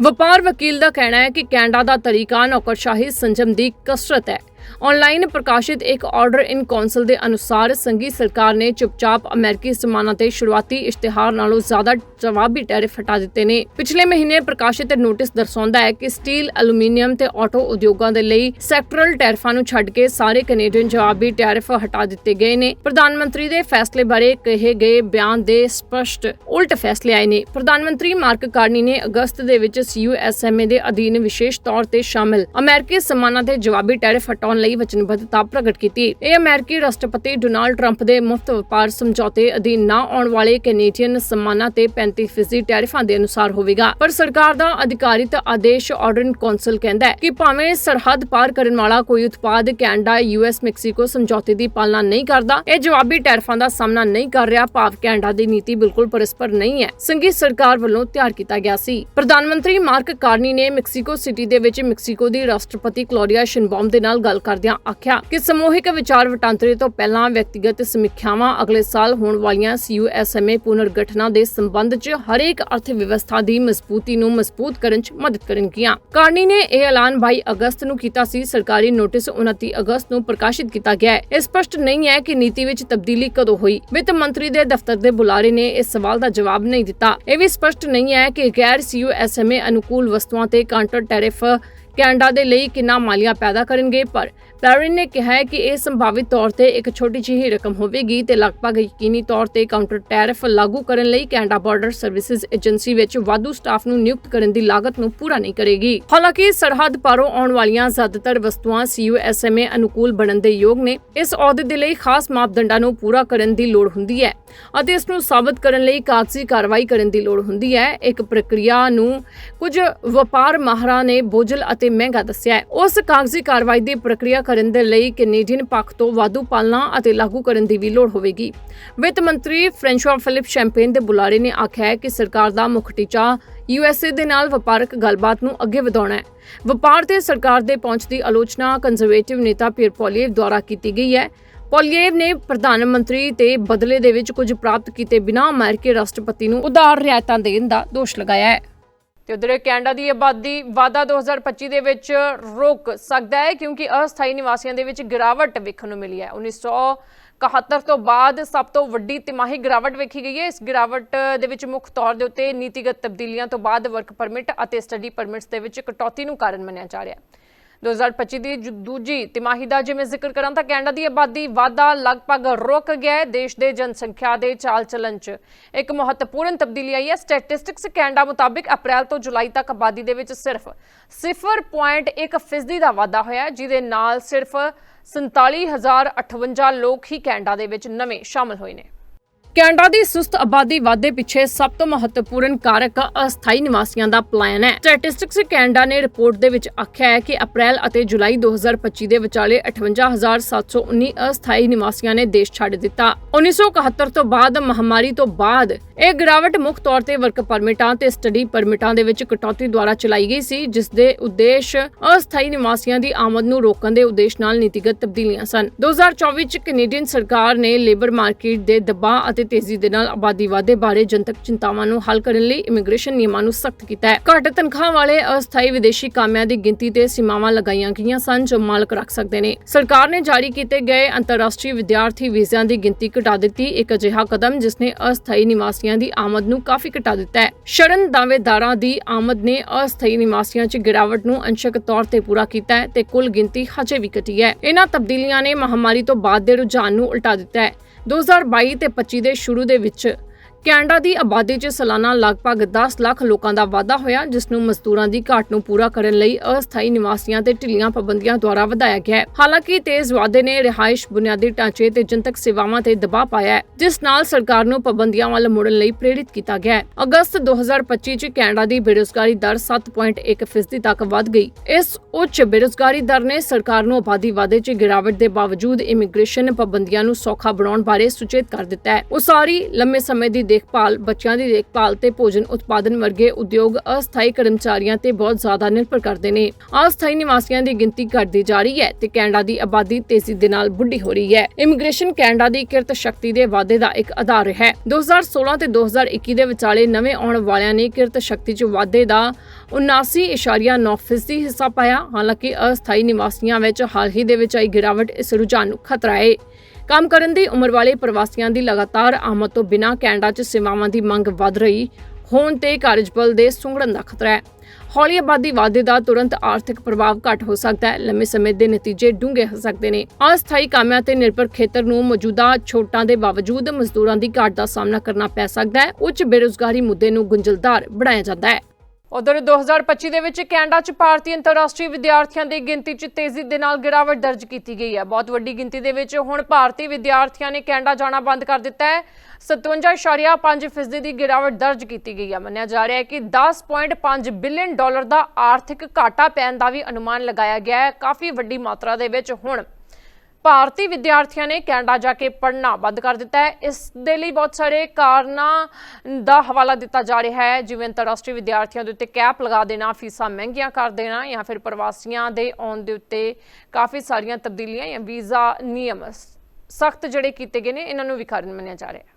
ਵਪਾਰ ਵਕੀਲ ਦਾ ਕਹਿਣਾ ਹੈ ਕਿ ਕੈਨੇਡਾ ਦਾ ਤਰੀਕਾ ਨੌਕਰਸ਼ਾਹੀ ਸੰਜਮ ਦੀ ਕਸਰਤ ਹੈ। ਆਨਲਾਈਨ ਪ੍ਰਕਾਸ਼ਿਤ ਇੱਕ ਆਰਡਰ ਇਨ ਕੌਂਸਲ ਦੇ ਅਨੁਸਾਰ ਸੰਘੀ ਸਰਕਾਰ ਨੇ ਚੁੱਪਚਾਪ ਅਮਰੀਕੀ ਸਮਾਨਾਂ ਤੇ ਸ਼ੁਰੂਆਤੀ ਇਸ਼ਤਿਹਾਰ ਨਾਲੋਂ ਜ਼ਿਆਦਾ ਜਵਾਬੀ ਟੈਰਿਫ ਹਟਾ ਦਿੱਤੇ ਨੇ। ਪਿਛਲੇ ਮਹੀਨੇ ਪ੍ਰਕਾਸ਼ਿਤ ਨੋਟਿਸ ਦਰਸਾਉਂਦਾ ਹੈ ਕਿ ਸਟੀਲ, ਐਲੂਮੀਨੀਅਮ ਤੇ ਆਟੋ ਉਦਯੋਗਾਂ ਦੇ ਲਈ ਸੈਕਟਰਲ ਟੈਰਿਫਾਂ ਨੂੰ ਛੱਡ ਕੇ ਸਾਰੇ ਕੈਨੇਡੀਅਨ ਜਵਾਬੀ ਟੈਰਿਫ ਹਟਾ ਦਿੱਤੇ ਗਏ ਨੇ। ਪ੍ਰਧਾਨ ਮੰਤਰੀ ਦੇ ਫੈਸਲੇ ਬਾਰੇ ਕਹੇ ਗਏ ਬਿਆਨ ਦੇ ਸਪਸ਼ਟ ਉਲਟ ਫੈਸਲੇ ਆਏ ਨੇ। ਪ੍ਰਧਾਨ ਮੰਤਰੀ ਮਾਰਕ ਕਾਰਨੀ ਨੇ ਅਗਸਤ ਦੇ ਵਿੱਚ ਸੀਯੂਐਸਐਮਏ ਦੇ ਅਧੀਨ ਵਿਸ਼ੇਸ਼ ਤੌਰ ਤੇ ਸ਼ਾਮਿਲ ਅਮਰੀਕੀ ਸਮਾਨਾਂ ਤੇ ਜਵਾਬੀ ਟੈਰਿਫ ਹਟਾਉਣ ਲਈ ਵਚਨਬੱਧਤਾ ਪ੍ਰਗਟ ਕੀਤੀ। ਇਹ ਅਮਰੀਕੀ ਰਾਸ਼ਟਰਪਤੀ ਡੋਨਾਲਡ ਟਰੰਪ ਦੇ ਮੁਫਤ ਵਪਾਰ ਸਮਝੌਤੇ ਅਧੀਨ ਨਾ ਆਉਣ ਵਾਲੇ ਕੈਨੇਡੀਅਨ ਸਮਾਨਾਂ ਤੇ 35% ਟੈਰਿਫਾਂ ਦੇ ਅਨੁਸਾਰ ਹੋਵੇਗਾ। ਪਰ ਸਰਕਾਰ ਦਾ ਅਧਿਕਾਰਿਤ ਆਦੇਸ਼ ਆਰਡਰਨ ਕੌਂਸਲ ਕਹਿੰਦਾ ਹੈ ਕਿ ਭਾਵੇਂ ਸਰਹੱਦ ਪਾਰ ਕਰਨ ਵਾਲਾ ਕੋਈ ਉਤਪਾਦ ਕੈਨੇਡਾ ਯੂਐਸ ਮੈਕਸੀਕੋ ਸਮਝੌਤੇ ਦੀ ਪਾਲਣਾ ਨਹੀਂ ਕਰਦਾ, ਇਹ ਜਵਾਬੀ ਟੈਰਿਫਾਂ ਦਾ ਸਾਹਮਣਾ ਨਹੀਂ ਕਰ ਰਿਹਾ। ਭਾਵ ਕੈਨੇਡਾ ਦੀ ਨੀਤੀ ਬਿਲਕੁਲ ਪਰਸਪਰ ਨਹੀਂ ਹੈ, ਸੰਘੀ ਸਰਕਾਰ ਵੱਲੋਂ ਤਿਆਰ ਕੀਤਾ ਗਿਆ ਸੀ। ਪ੍ਰਧਾਨ ਮੰਤਰੀ ਮਾਰਕ ਕਾਰਨੀ ਨੇ ਮੈਕਸੀਕੋ ਸਿਟੀ ਦੇ ਵਿੱਚ ਮੈਕਸੀਕੋ ਦੀ ਰਾਸ਼ਟਰਪਤੀ ਕਲੋਰੀਆ ਸ਼ਿਨਬਾਮ ਦੇ ਨਾਲ ਗੱਲ ਕਰ ਕਰਦਿਆਂ ਆਖਿਆ ਕਿ ਸਮੂਹਿਕ ਵਿਚਾਰ ਵਟਾਂਦਰੇ ਤੋਂ ਪਹਿਲਾਂ ਵਿਅਕਤੀਗਤ ਸਮੀਖਿਆਵਾਂ ਅਗਲੇ ਸਾਲ ਹੋਣ ਵਾਲੀਆਂ ਸੀਯੂਐਸਐਮਏ ਪੁਨਰਗਠਨਾਂ ਦੇ ਸੰਬੰਧ 'ਚ ਹਰੇਕ ਅਰਥ ਵਿਵਸਥਾ ਦੀ ਮਜ਼ਬੂਤੀ ਨੂੰ ਮਜ਼ਬੂਤ ਕਰਨ 'ਚ ਮਦਦ ਕਰਨਗੀਆਂ। ਕਾਰਨੀ ਨੇ ਇਹ ਐਲਾਨ 22 ਅਗਸਤ ਨੂੰ ਕੀਤਾ ਸੀ। ਸਰਕਾਰੀ ਨੋਟਿਸ 29 ਅਗਸਤ ਨੂੰ ਪ੍ਰਕਾਸ਼ਿਤ ਕੀਤਾ ਗਿਆ ਹੈ। ਇਹ ਸਪਸ਼ਟ ਨਹੀਂ ਹੈ ਕਿ ਨੀਤੀ ਵਿੱਚ ਤਬਦੀਲੀ ਕਦੋਂ ਹੋਈ। ਵਿੱਤ ਮੰਤਰੀ ਦੇ ਦਫ਼ਤਰ ਦੇ ਬੁਲਾਰੇ ਨੇ ਇਸ ਸਵਾਲ ਦਾ ਜਵਾਬ ਨਹੀਂ ਦਿੱਤਾ। ਇਹ ਵੀ ਸਪਸ਼ਟ ਨਹੀਂ ਹੈ ਕਿ ਗੈਰ ਸੀਯੂਐਸਐਮਏ ਅਨੁਕੂਲ ਵਸਤੂਆਂ ਤੇ ਕਾਊਂਟਰ ਟੈਰਿਫ ਕੈਨੇਡਾ ਦੇ ਲਈ ਕਿੰਨਾ ਮਾਲੀਆ ਪੈਦਾ ਕਰਨਗੇ ਪਰ ਪੈਰਿਨ ਨੇ ਕਿਹਾ ਹੈ ਕਿ ਇਹ ਸੰਭਾਵਿਤ ਤੌਰ ਤੇ ਇੱਕ ਛੋਟੀ ਜਿਹੀ ਰਕਮ ਹੋਵੇਗੀ ਤੇ ਲਗਭਗ ਯਕੀਨੀ ਤੌਰ ਤੇ ਕਾਊਂਟਰ ਟੈਰਿਫ ਲਾਗੂ ਕਰਨ ਲਈ ਕੈਨੇਡਾ ਬਾਰਡਰ ਸਰਵਿਸਿਜ਼ ਏਜੰਸੀ ਵਿੱਚ ਵਾਧੂ ਸਟਾਫ ਨੂੰ ਨਿਯੁਕਤ ਕਰਨ ਦੀ ਲਾਗਤ ਨੂੰ ਪੂਰਾ ਨਹੀਂ ਕਰੇਗੀ। ਹਾਲਾਂਕਿ ਸਰਹੱਦ ਪਾਰੋਂ ਆਉਣ ਵਾਲੀਆਂ ਜ਼ਿਆਦਾਤਰ ਵਸਤੂਆਂ ਸੀਯੂਐਸਐਮਏ ਅਨੁਕੂਲ ਬਣਨ ਦੇ ਯੋਗ ਨੇ। ਇਸ ਅਹੁਦੇ ਦੇ ਲਈ ਖਾਸ ਮਾਪਦੰਡਾਂ ਨੂੰ ਪੂਰਾ ਕਰਨ ਦੀ ਲੋੜ ਹੁੰਦੀ ਹੈ ਅਤੇ ਇਸ ਨੂੰ ਸਾਬਤ ਕਰਨ ਲਈ ਕਾਗਜ਼ੀ ਕਾਰਵਾਈ ਕਰਨ ਦੀ ਲੋੜ ਹੁੰਦੀ ਹੈ। ਇੱਕ ਪ੍ਰਕਿਰਿਆ ਨੂੰ ਕੁਝ ਵਪਾਰ ਮਾਹਰਾਂ ਨੇ ਬੋਝਲ ਅਤੇ ਮਹਿੰਗਾ ਦੱਸਿਆ ਹੈ। ਉਸ ਕਾਗਜ਼ੀ ਕਾਰਵਾਈ ਦੀ ਪ੍ਰਕਿਰਿਆ ਕਰਨ ਦੇ ਲਈ ਕੈਨੇਡੀਅਨ ਪੱਖ ਤੋਂ ਵਾਧੂ ਪਾਲਣਾ ਅਤੇ ਲਾਗੂ ਕਰਨ ਦੀ ਵੀ ਲੋੜ ਹੋਵੇਗੀ। ਵਿੱਤ ਮੰਤਰੀ ਫ੍ਰੈਂਸ਼ਵਾ ਫਿਲਿਪ ਸ਼ੈਂਪੇਨ ਦੇ ਬੁਲਾਰੇ ਨੇ ਆਖਿਆ ਹੈ ਕਿ ਸਰਕਾਰ ਦਾ ਮੁੱਖ ਟੀਚਾ ਯੂਐਸਏ ਦੇ ਨਾਲ ਵਪਾਰਕ ਗੱਲਬਾਤ ਨੂੰ ਅੱਗੇ ਵਧਾਉਣਾ ਹੈ। ਵਪਾਰ ਤੇ ਸਰਕਾਰ ਦੇ ਪਹੁੰਚ ਦੀ ਆਲੋਚਨਾ ਕੰਜ਼ਰਵੇਟਿਵ ਨੇਤਾ ਪੀਰ ਪੋਲੀਏਵ ਦੁਆਰਾ ਕੀਤੀ ਗਈ ਹੈ। ਪੋਲੀਏਵ ਨੇ ਪ੍ਰਧਾਨ ਮੰਤਰੀ ਤੇ ਬਦਲੇ ਦੇ ਵਿੱਚ ਕੁਝ ਪ੍ਰਾਪਤ ਕੀਤੇ ਬਿਨਾਂ ਅਮਰੀਕੀ ਰਾਸ਼ਟਰਪਤੀ ਨੂੰ ਉਦਾਰ ਰਿਆਇਤਾਂ ਦੇਣ ਦਾ ਦੋਸ਼ ਲਗਾਇਆ ਹੈ। ਤੇ ਉਧਰ ਕੈਨੇਡਾ ਦੀ ਆਬਾਦੀ ਵਾਧਾ 2025 ਦੇ ਵਿੱਚ ਰੁਕ ਸਕਦਾ ਹੈ ਕਿਉਂਕਿ ਅਸਥਾਈ ਨਿਵਾਸੀਆਂ ਦੇ ਵਿੱਚ ਗਿਰਾਵਟ ਵੇਖਣ ਨੂੰ ਮਿਲੀ ਹੈ। 1971 ਤੋਂ ਬਾਅਦ ਸਭ ਤੋਂ ਵੱਡੀ ਤਿਮਾਹੀ ਗਿਰਾਵਟ ਵੇਖੀ ਗਈ ਹੈ। ਇਸ ਗਿਰਾਵਟ ਦੇ ਵਿੱਚ ਮੁੱਖ ਤੌਰ ਦੇ ਉੱਤੇ ਨੀਤੀਗਤ ਤਬਦੀਲੀਆਂ ਤੋਂ ਬਾਅਦ ਵਰਕ ਪਰਮਿਟ ਅਤੇ ਸਟੱਡੀ ਪਰਮਿਟਸ ਦੇ ਵਿੱਚ ਕਟੌਤੀ ਨੂੰ ਕਾਰਨ ਮੰਨਿਆ ਜਾ ਰਿਹਾ ਹੈ। 2025 ਦੀ ਦੂਜੀ ਤਿਮਾਹੀ ਦਾ ਜਿਵੇਂ ਜ਼ਿਕਰ ਕਰਾਂ ਤਾਂ ਕੈਨੇਡਾ ਦੀ ਆਬਾਦੀ ਵਾਧਾ ਲਗਭਗ ਰੁਕ ਗਿਆ ਹੈ ਦੇਸ਼ ਦੇ ਜਨਸੰਖਿਆ ਦੇ ਚਾਲ ਚੱਲਣ 'ਚ। ਇੱਕ ਮਹੱਤਵਪੂਰਨ ਤਬਦੀਲੀ ਆਈ ਹੈ। ਸਟੈਟਿਸਟਿਕਸ ਕੈਨੇਡਾ ਮੁਤਾਬਿਕ ਅਪ੍ਰੈਲ ਤੋਂ ਜੁਲਾਈ ਤੱਕ ਆਬਾਦੀ ਦੇ ਵਿੱਚ ਸਿਰਫ 0.1 ਫੀਸਦੀ ਦਾ ਵਾਧਾ ਹੋਇਆ ਹੈ, ਜਿਹਦੇ ਨਾਲ ਸਿਰਫ 47058 ਲੋਕ ਹੀ ਕੈਨੇਡਾ ਦੇ ਵਿੱਚ ਨਵੇਂ ਸ਼ਾਮਲ ਹੋਏ ਨੇ। ਕੈਨੇਡਾ ਦੀ ਸੁਸਤ ਆਬਾਦੀ ਵਾਧੇ ਪਿੱਛੇ ਸਭ ਤੋਂ ਮਹੱਤਵਪੂਰਨ ਕਾਰਕ ਅਸਥਾਈ ਨਿਵਾਸੀਆਂ ਦਾ ਪਲਾਨ ਹੈ। ਸਟੈਟਿਸਟਿਕਸ ਕੈਨੇਡਾ ਨੇ ਰਿਪੋਰਟ ਦੇ ਵਿੱਚ ਆਖਿਆ ਹੈ ਕਿ ਅਪ੍ਰੈਲ ਅਤੇ ਜੁਲਾਈ 2025 ਦੇ ਵਿਚਾਲੇ 58719 ਅਸਥਾਈ ਨਿਵਾਸੀਆਂ ਨੇ ਦੇਸ਼ ਛੱਡ ਦਿੱਤਾ। 1971 ਤੋਂ ਬਾਅਦ ਮਹਾਮਾਰੀ ਤੋਂ ਬਾਅਦ ਇਹ ਗਿਰਾਵਟ ਮੁੱਖ ਤੌਰ ਤੇ ਵਰਕ ਪਰਮਿਟਾਂ ਤੇ ਸਟੱਡੀ ਪਰਮਿਟਾਂ ਦੇ ਵਿੱਚ ਕਟੌਤੀ ਦੁਆਰਾ ਚਲਾਈ ਗਈ ਸੀ, ਜਿਸ ਦੇ ਉਦੇਸ਼ ਅਸਥਾਈ ਨਿਵਾਸੀਆਂ ਦੀ ਆਮਦ ਨੂੰ ਰੋਕਣ ਦੇ ਉਦੇਸ਼ ਨਾਲ ਨੀਤੀਗਤ ਤਬਦੀਲੀਆਂ ਸਨ। 2024 ਚ ਕੈਨੇਡੀਅਨ ਸਰਕਾਰ ਨੇ ਲੇਬਰ ਮਾਰਕੀਟ ਦੇ ਦਬਾਅ ਅਤੇ ਤੇਜ਼ੀ ਦੇ ਨਾਲ ਆਬਾਦੀ ਵਾਧੇ ਬਾਰੇ ਜਨਤਕ ਚਿੰਤਾਵਾਂ ਨੂੰ ਹੱਲ ਕਰਨ ਲਈ ਇਮੀਗ੍ਰੇਸ਼ਨ ਨਿਯਮਾਂ ਨੂੰ ਸਖਤ ਕੀਤਾ ਹੈ। ਘੱਟ ਤਨਖਾਹ ਵਾਲੇ ਅਸਥਾਈ ਵਿਦੇਸ਼ੀ ਕਾਮਿਆਂ ਦੀ ਗਿਣਤੀ ਤੇ ਸੀਮਾਵਾਂ ਲਗਾਈਆਂ ਗਈਆਂ ਸਨ, ਜੋ ਮਾਲਕ ਰੱਖ ਸਕਦੇ ਨੇ। ਸਰਕਾਰ ਨੇ ਜਾਰੀ ਕੀਤੇ ਗਏ ਅੰਤਰਰਾਸ਼ਟਰੀ ਵਿਦਿਆਰਥੀ ਵੀਜ਼ਿਆਂ ਦੀ ਗਿਣਤੀ ਘਟਾ ਦਿੱਤੀ। ਇੱਕ ਅਜਿਹਾ ਕਦਮ, ਜਿਸ ਨੇ ਅਸਥਾਈ ਨਿਵਾਸੀਆਂ ਦੀ ਆਮਦ ਨੂੰ ਕਾਫੀ ਘਟਾ ਦਿੱਤਾ ਹੈ। ਸ਼ਰਨ ਦਾਅਵੇਦਾਰਾਂ ਦੀ ਆਮਦ ਨੇ ਅਸਥਾਈ ਨਿਵਾਸੀਆਂ 'ਚ ਗਿਰਾਵਟ ਨੂੰ ਅੰਸ਼ਕ ਤੌਰ ਤੇ ਪੂਰਾ ਕੀਤਾ ਹੈ ਤੇ ਕੁੱਲ ਗਿਣਤੀ ਹਜੇ ਵੀ ਘਟੀ ਹੈ। ਇਹਨਾਂ ਤਬਦੀਲੀਆਂ ਨੇ ਮਹਾਮਾਰੀ ਤੋਂ ਬਾਅਦ ਦੇ ਰੁਝਾਨ ਨੂੰ ਉਲਟਾ ਦਿੱਤਾ ਹੈ। 2022 ਤੇ 25 ਦੇ ਸ਼ੁਰੂ ਦੇ ਵਿੱਚ ਕੈਨੇਡਾ ਦੀ ਆਬਾਦੀ 'ਚ ਸਾਲਾਨਾ ਲਗਭਗ 10 ਲੱਖ ਲੋਕਾਂ ਦਾ ਵਾਧਾ ਹੋਇਆ, ਜਿਸ ਨੂੰ ਮਜ਼ਦੂਰਾਂ ਦੀ ਘਾਟ ਨੂੰ ਪੂਰਾ ਕਰਨ ਲਈ ਅਸਥਾਈ ਨਿਵਾਸੀਆਂ ਤੇ ਢਿੱਲੀਆਂ ਪਾਬੰਦੀਆਂ ਦੁਆਰਾ ਵਧਾਇਆ ਗਿਆ ਹੈ। ਹਾਲਾਂਕਿ ਤੇਜ਼ ਵਾਧੇ ਨੇ ਰਿਹਾਇਸ਼, ਬੁਨਿਆਦੀ ਢਾਂਚੇ ਤੇ ਜਨਤਕ ਸੇਵਾਵਾਂ ਤੇ ਦਬਾਅ ਪਾਇਆ ਹੈ, ਜਿਸ ਨਾਲ ਸਰਕਾਰ ਨੂੰ ਪਾਬੰਦੀਆਂ ਵੱਲ ਮੁੜਨ ਲਈ ਪ੍ਰੇਰਿਤ ਕੀਤਾ ਗਿਆ ਹੈ। ਅਗਸਤ 2025 'ਚ ਕੈਨੇਡਾ ਦੀ ਬੇਰੁਜ਼ਗਾਰੀ ਦਰ 7.1% ਫੀਸਦੀ ਤੱਕ ਵਧ ਗਈ। ਇਸ ਉੱਚ ਬੇਰੁਜ਼ਗਾਰੀ ਦਰ ਨੇ ਸਰਕਾਰ ਨੂੰ ਆਬਾਦੀ ਵਾਧੇ 'ਚ ਗਿਰਾਵਟ ਦੇ ਬਾਵਜੂਦ ਇਮੀਗ੍ਰੇਸ਼ਨ ਪਾਬੰਦੀਆਂ ਨੂੰ ਸੌਖਾ ਬਣਾਉਣ ਬਾਰੇ ਸੁਚੇਤ ਕਰ ਦਿੱਤਾ ਹੈ। ਉਸਾਰੀ ਲੰਮੇ ਸਮੇਂ ਦੀ ਦੇਖਭਾਲ, ਬੱਚਿਆਂ ਦੀ ਦੇਖਭਾਲ ਤੇ ਭੋਜਨ ਉਤਪਾਦਨ ਵਰਗੇ ਉਦਯੋਗ ਅਸਥਾਈ ਕਰਮਚਾਰੀਆਂ ਤੇ ਬਹੁਤ ਜ਼ਿਆਦਾ ਨਿਰਭਰ ਕਰਦੇ ਨੇ। ਅਸਥਾਈ ਨਿਵਾਸੀਆਂ ਦੀ ਗਿਣਤੀ ਘਟਦੀ ਜਾ ਰਹੀ ਹੈ ਤੇ ਕੈਨੇਡਾ ਦੀ ਆਬਾਦੀ ਤੇਜ਼ੀ ਦੇ ਨਾਲ ਬੁੱਢੀ ਹੋ ਰਹੀ ਹੈ। ਇਮੀਗ੍ਰੇਸ਼ਨ ਕੈਨੇਡਾ ਦੀ ਕਿਰਤ ਸ਼ਕਤੀ ਦੇ ਵਾਧੇ ਦਾ ਇੱਕ ਆਧਾਰ ਹੈ। 2016 ਤੇ 2021 ਦੇ ਵਿਚਾਲੇ ਨਵੇਂ ਆਉਣ ਵਾਲਿਆਂ ਨੇ ਕਿਰਤ ਸ਼ਕਤੀ 'ਚ ਵਾਧੇ ਦਾ 79.9% ਹਿੱਸਾ ਪਾਇਆ। ਹਾਲਾਂਕਿ ਅਸਥਾਈ ਨਿਵਾਸੀਆਂ ਵਿੱਚ ਹਾਲ ਹੀ ਦੇ ਵਿੱਚ ਆਈ ਗਿਰਾਵਟ ਇਸ ਰੁਝਾਨ ਨੂੰ ਖਤਰਾ ਹੈ ਕੰਮ ਕਰਨ ਦੀ ਉਮਰ ਵਾਲੇ ਪ੍ਰਵਾਸੀਆਂ ਦੀ ਲਗਾਤਾਰ ਆਮਦ ਤੋਂ ਬਿਨਾਂ ਕੈਨੇਡਾ 'ਚ ਸੇਵਾਵਾਂ ਦੀ ਮੰਗ ਵਧ ਰਹੀ, ਹੋਣ ਤੇ ਕਾਰਜਬਲ ਦੇ ਸੁੰਗੜਨ ਦਾ ਖਤਰਾ ਹੈ। ਹੌਲੀ ਆਬਾਦੀ ਵਾਧੇ ਦਾ ਤੁਰੰਤ ਆਰਥਿਕ ਪ੍ਰਭਾਵ ਘੱਟ ਹੋ ਸਕਦਾ ਹੈ, ਲੰਮੇ ਸਮੇਂ ਦੇ ਨਤੀਜੇ ਡੂੰਘੇ ਹੋ ਸਕਦੇ ਨੇ। ਅਸਥਾਈ ਕਾਮਿਆਂ ਤੇ ਨਿਰਭਰ ਖੇਤਰ ਨੂੰ ਮੌਜੂਦਾ ਛੋਟਾਂ ਦੇ ਬਾਵਜੂਦ ਮਜ਼ਦੂਰਾਂ ਦੀ ਘਾਟ ਦਾ ਸਾਹਮਣਾ ਕਰਨਾ ਪੈ ਸਕਦਾ ਹੈ। ਉੱਚ ਬੇਰੁਜ਼ਗਾਰੀ ਮੁੱਦੇ ਨੂੰ ਗੁੰਝਲਦਾਰ ਬਣਾਇਆ ਜਾਂਦਾ ਹੈ। ਉਧਰ 2025 ਦੇ ਵਿੱਚ ਕੈਨੇਡਾ 'ਚ ਭਾਰਤੀ ਅੰਤਰਰਾਸ਼ਟਰੀ ਵਿਦਿਆਰਥੀਆਂ ਦੀ ਗਿਣਤੀ 'ਚ ਤੇਜ਼ੀ ਦੇ ਨਾਲ ਗਿਰਾਵਟ ਦਰਜ ਕੀਤੀ ਗਈ ਹੈ। ਬਹੁਤ ਵੱਡੀ ਗਿਣਤੀ ਦੇ ਵਿੱਚ ਹੁਣ ਭਾਰਤੀ ਵਿਦਿਆਰਥੀਆਂ ਨੇ ਕੈਨੇਡਾ ਜਾਣਾ ਬੰਦ ਕਰ ਦਿੱਤਾ ਹੈ। 57.5% ਦੀ ਗਿਰਾਵਟ ਦਰਜ ਕੀਤੀ ਗਈ ਹੈ। ਮੰਨਿਆ ਜਾ ਰਿਹਾ ਹੈ ਕਿ 10.5 ਬਿਲੀਅਨ ਡਾਲਰ ਦਾ ਆਰਥਿਕ ਘਾਟਾ ਪੈਣ ਦਾ ਵੀ ਅਨੁਮਾਨ ਲਗਾਇਆ ਗਿਆ ਹੈ। ਕਾਫੀ ਵੱਡੀ ਮਾਤਰਾ ਦੇ ਵਿੱਚ ਹੁਣ ਭਾਰਤੀ ਵਿਦਿਆਰਥੀਆਂ ਨੇ ਕੈਨੇਡਾ ਜਾ ਕੇ ਪੜ੍ਹਨਾ ਬੰਦ ਕਰ ਦਿੱਤਾ ਹੈ। ਇਸ ਦੇ ਲਈ ਬਹੁਤ ਸਾਰੇ ਕਾਰਨਾਂ ਦਾ ਹਵਾਲਾ ਦਿੱਤਾ ਜਾ ਰਿਹਾ ਹੈ। ਜਿਵੇਂ ਅੰਤਰਰਾਸ਼ਟਰੀ ਵਿਦਿਆਰਥੀਆਂ ਦੇ ਉੱਤੇ ਕੈਪ ਲਗਾ ਦੇਣਾ, ਫੀਸਾਂ ਮਹਿੰਗੀਆਂ ਕਰ ਦੇਣਾ ਜਾਂ ਫਿਰ ਪ੍ਰਵਾਸੀਆਂ ਦੇ ਆਉਣ ਦੇ ਉੱਤੇ ਕਾਫੀ ਸਾਰੀਆਂ ਤਬਦੀਲੀਆਂ ਜਾਂ ਵੀਜ਼ਾ ਨਿਯਮ ਸਖਤ ਜਿਹੜੇ ਕੀਤੇ ਗਏ ਨੇ, ਇਹਨਾਂ ਨੂੰ ਵੀ ਕਾਰਨ ਮੰਨਿਆ ਜਾ ਰਿਹਾ ਹੈ।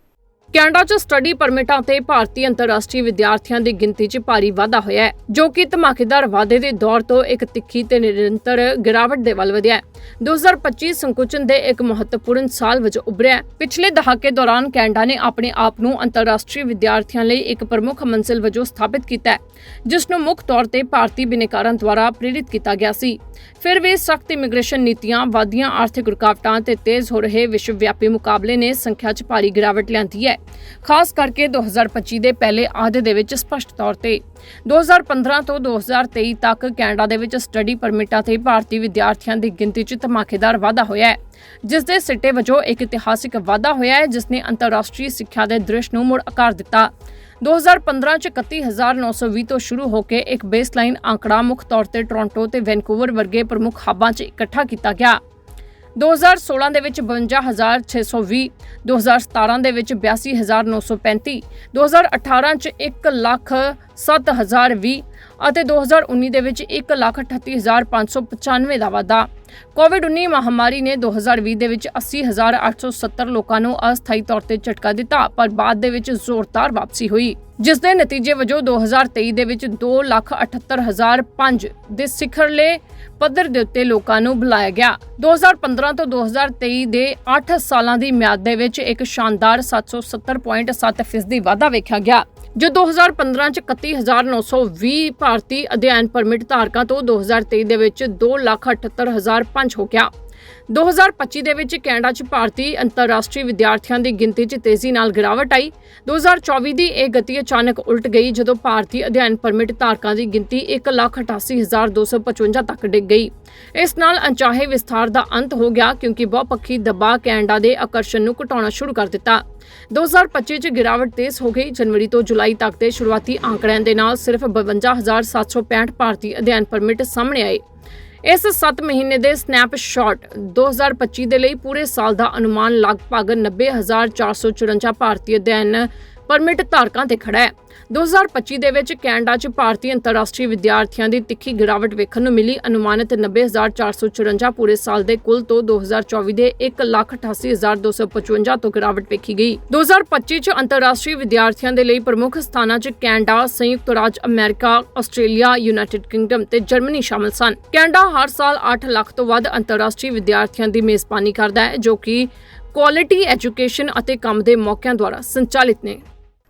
ਕੈਨੇਡਾ 'ਚ ਸਟੱਡੀ ਪਰਮਿਟਾਂ ਤੇ ਭਾਰਤੀ ਅੰਤਰਰਾਸ਼ਟਰੀ ਵਿਦਿਆਰਥੀਆਂ ਦੀ ਗਿਣਤੀ 'ਚ ਭਾਰੀ ਵਾਧਾ ਹੋਇਆ ਹੈ, ਜੋ ਕਿ ਧਮਾਕੇਦਾਰ ਵਾਧੇ ਦੇ ਦੌਰ ਤੋਂ ਇੱਕ ਤਿੱਖੀ ਤੇ ਨਿਰੰਤਰ ਗਿਰਾਵਟ ਦੇ ਵੱਲ ਵਧਿਆ ਹੈ। 2025 ਸੰਕੁਚਨ ਦੇ ਇੱਕ ਮਹੱਤਵਪੂਰਨ ਸਾਲ ਵਜੋਂ ਉਭਰਿਆ ਹੈ। ਪਿਛਲੇ ਦਹਾਕੇ ਦੌਰਾਨ ਕੈਨੇਡਾ ਨੇ ਆਪਣੇ ਆਪ ਨੂੰ ਅੰਤਰਰਾਸ਼ਟਰੀ ਵਿਦਿਆਰਥੀਆਂ ਲਈ ਇੱਕ ਪ੍ਰਮੁੱਖ ਮੰਜ਼ਿਲ ਵਜੋਂ ਸਥਾਪਿਤ ਕੀਤਾ ਹੈ, ਜਿਸ ਨੂੰ ਮੁੱਖ ਤੌਰ ਤੇ ਭਾਰਤੀ ਬਿਨੇਕਾਰਾਂ ਦੁਆਰਾ ਪ੍ਰੇਰਿਤ ਕੀਤਾ ਗਿਆ ਸੀ। ਫਿਰ ਵੀ ਸਖਤ ਇਮੀਗ੍ਰੇਸ਼ਨ ਨੀਤੀਆਂ, ਵਾਧੀਆਂ ਆਰਥਿਕ ਰੁਕਾਵਟਾਂ ਤੇ ਤੇਜ਼ ਹੋ ਰਹੇ ਵਿਸ਼ਵ ਵਿਆਪੀ ਮੁਕਾਬਲੇ ਨੇ ਸੰਖਿਆ 'ਚ ਭਾਰੀ ਗਿਰਾਵਟ ਲਿਆਂਦੀ ਹੈ। ਖਾਸ ਕਰਕੇ 2025 ਦੇ ਪਹਿਲੇ ਆਧੇ ਦੇ ਵਿੱਚ ਸਪਸ਼ਟ ਤੌਰ ਤੇ। 2015 ਤੋਂ 2023 ਤੱਕ ਕੈਨੇਡਾ ਦੇ ਵਿੱਚ ਸਟੱਡੀ ਪਰਮਿਟਾਂ ਤੇ ਭਾਰਤੀ ਵਿਦਿਆਰਥੀਆਂ ਦੀ ਗਿਣਤੀ 'ਚ ਧਮਾਕੇਦਾਰ ਵਾਧਾ ਹੋਇਆ ਹੈ। ਜਿਸ ਦੇ ਸਿੱਟੇ ਵਜੋਂ ਇੱਕ ਇਤਿਹਾਸਿਕ ਵਾਧਾ ਹੋਇਆ ਹੈ ਜਿਸ ਨੇ ਅੰਤਰਰਾਸ਼ਟਰੀ ਸਿੱਖਿਆ ਦੇ ਦ੍ਰਿਸ਼ ਨੂੰ ਮੁੜ ਆਕਾਰ ਦਿੱਤਾ। 2015 ਚ 31920 ਤੋਂ ਸ਼ੁਰੂ ਹੋ ਕੇ ਇੱਕ ਬੇਸਲਾਈਨ ਆંકੜਾ ਮੁੱਖ ਤੌਰ ਤੇ ਟੋਰਾਂਟੋ ਤੇ ਵੈਨਕੂਵਰ ਵਰਗੇ ਪ੍ਰਮੁੱਖ ਹੱਬਾਂ 'ਚ ਇਕੱਠਾ ਕੀਤਾ ਗਿਆ। 2016 ਦੇ ਵਿੱਚ 52620 2017 ਦੇ ਵਿੱਚ 82935 2018 ਚ 1 ਲੱਖ 7020 ਅਤੇ 2019 ਦੇ ਵਿੱਚ 138595 ਦਾ ਵਾਧਾ। ਕੋਵਿਡ-19 ਮਹਾਮਾਰੀ ਨੇ 2020 ਦੇ ਵਿੱਚ 80870 ਲੋਕਾਂ ਨੂੰ ਅਸਥਾਈ ਤੌਰ ਤੇ ਝਟਕਾ ਦਿੱਤਾ, ਪਰ ਬਾਅਦ ਦੇ ਵਿੱਚ ਜ਼ੋਰਦਾਰ ਵਾਪਸੀ ਹੋਈ। ਜਿਸ ਦੇ ਨਤੀਜੇ ਵਜੋਂ 2023 ਦੇ ਵਿੱਚ 278005 ਦੇ ਸਿਖਰਲੇ ਪੱਧਰ ਦੇ ਉੱਤੇ ਲੋਕਾਂ ਨੂੰ ਬੁਲਾਇਆ ਗਿਆ। 2015 ਤੋਂ 2023 ਦੇ 8 ਸਾਲਾਂ ਦੀ ਮਿਆਦ ਦੇ ਵਿੱਚ ਇੱਕ ਸ਼ਾਨਦਾਰ 770.7% ਦੀ ਵਾਧਾ ਵੇਖਿਆ ਗਿਆ। ਜੋ 2015 ਚ 31920 ਭਾਰਤੀ ਅਧਿਐਨ ਪਰਮਿਟ ਧਾਰਕਾਂ ਤੋਂ 2023 ਦੇ ਵਿੱਚ 278005 ਹੋ ਗਿਆ। 2025 ਦੇ ਵਿੱਚ ਕੈਨੇਡਾ 'ਚ ਭਾਰਤੀ ਅੰਤਰਰਾਸ਼ਟਰੀ ਵਿਦਿਆਰਥੀਆਂ ਦੀ ਗਿਣਤੀ 'ਚ ਤੇਜ਼ੀ ਨਾਲ ਗਿਰਾਵਟ ਆਈ। 2024 ਦੀ ਇਹ ਗਤੀ ਅਚਾਨਕ ਉਲਟ ਗਈ, ਜਦੋਂ ਭਾਰਤੀ ਅਧਿਐਨ ਪਰਮਿਟ ਧਾਰਕਾਂ ਦੀ ਗਿਣਤੀ 188255 ਤੱਕ ਡਿੱਗ ਗਈ। ਇਸ ਨਾਲ ਅਣਚਾਹੇ ਵਿਸਥਾਰ ਦਾ ਅੰਤ ਹੋ ਗਿਆ, ਕਿਉਂਕਿ ਬਹੁਪੱਖੀ ਦਬਾਅ ਕੈਨੇਡਾ ਦੇ ਆਕਰਸ਼ਣ ਨੂੰ ਘਟਾਉਣਾ ਸ਼ੁਰੂ ਕਰ ਦਿੱਤਾ। 2025 ਚ ਗਿਰਾਵਟ ਤੇਜ਼ ਹੋ ਗਈ। ਜਨਵਰੀ ਤੋਂ ਜੁਲਾਈ ਤੱਕ ਦੇ ਸ਼ੁਰੂਆਤੀ ਆંકੜਿਆਂ ਦੇ ਨਾਲ ਸਿਰਫ 52765 ਭਾਰਤੀ ਅਧਿਐਨ ਪਰਮਿਟ ਸਾਹਮਣੇ ਆਏ। ਇਸ 7 ਮਹੀਨੇ ਦੇ ਸਨੈਪਸ਼ਾਟ 2025 ਦੇ ਲਈ ਪੂਰੇ ਸਾਲ ਦਾ ਅਨੁਮਾਨ ਲਗਭਗ 90454 ਭਾਰਤੀ ਅਧਿਐਨ ਪਰਮਿਟ ਧਾਰਕਾਂ ਤੇ ਖੜਾ ਹੈ। 2025 ਦੇ ਵਿੱਚ ਕੈਨੇਡਾ 'ਚ ਭਾਰਤੀ ਅੰਤਰਰਾਸ਼ਟਰੀ ਵਿਦਿਆਰਥੀਆਂ ਦੀ ਤਿੱਖੀ ਗਿਰਾਵਟ ਵੇਖਣ ਨੂੰ ਮਿਲੀ। ਅਨੁਮਾਨਿਤ 90454 ਪੂਰੇ ਸਾਲ ਦੇ ਕੁੱਲ ਤੋਂ 2024 ਦੇ 188255 ਤੋਂ ਗਿਰਾਵਟ ਵੇਖੀ ਗਈ। 2025 'ਚ ਅੰਤਰਰਾਸ਼ਟਰੀ ਵਿਦਿਆਰਥੀਆਂ ਦੇ ਲਈ ਪ੍ਰਮੁੱਖ ਸਥਾਨਾਂ 'ਚ ਕੈਨੇਡਾ, ਸੰਯੁਕਤ ਰਾਜ ਅਮਰੀਕਾ, ਆਸਟ੍ਰੇਲੀਆ, ਯੂਨਾਈਟਿਡ ਕਿੰਗਡਮ ਤੇ ਜਰਮਨੀ ਸ਼ਾਮਲ ਸਨ। ਕੈਨੇਡਾ ਹਰ ਸਾਲ 8 ਲੱਖ ਤੋਂ ਵੱਧ ਅੰਤਰਰਾਸ਼ਟਰੀ ਵਿਦਿਆਰਥੀਆਂ ਦੀ ਮੇਜ਼ਬਾਨੀ ਕਰਦਾ ਹੈ, ਜੋ ਕਿ ਕੁਆਲਿਟੀ ਐਜੂਕੇਸ਼ਨ ਅਤੇ ਕੰਮ ਦੇ ਮੌਕਿਆਂ ਦੁਆਰਾ ਸੰਚਾਲਿਤ ਨੇ।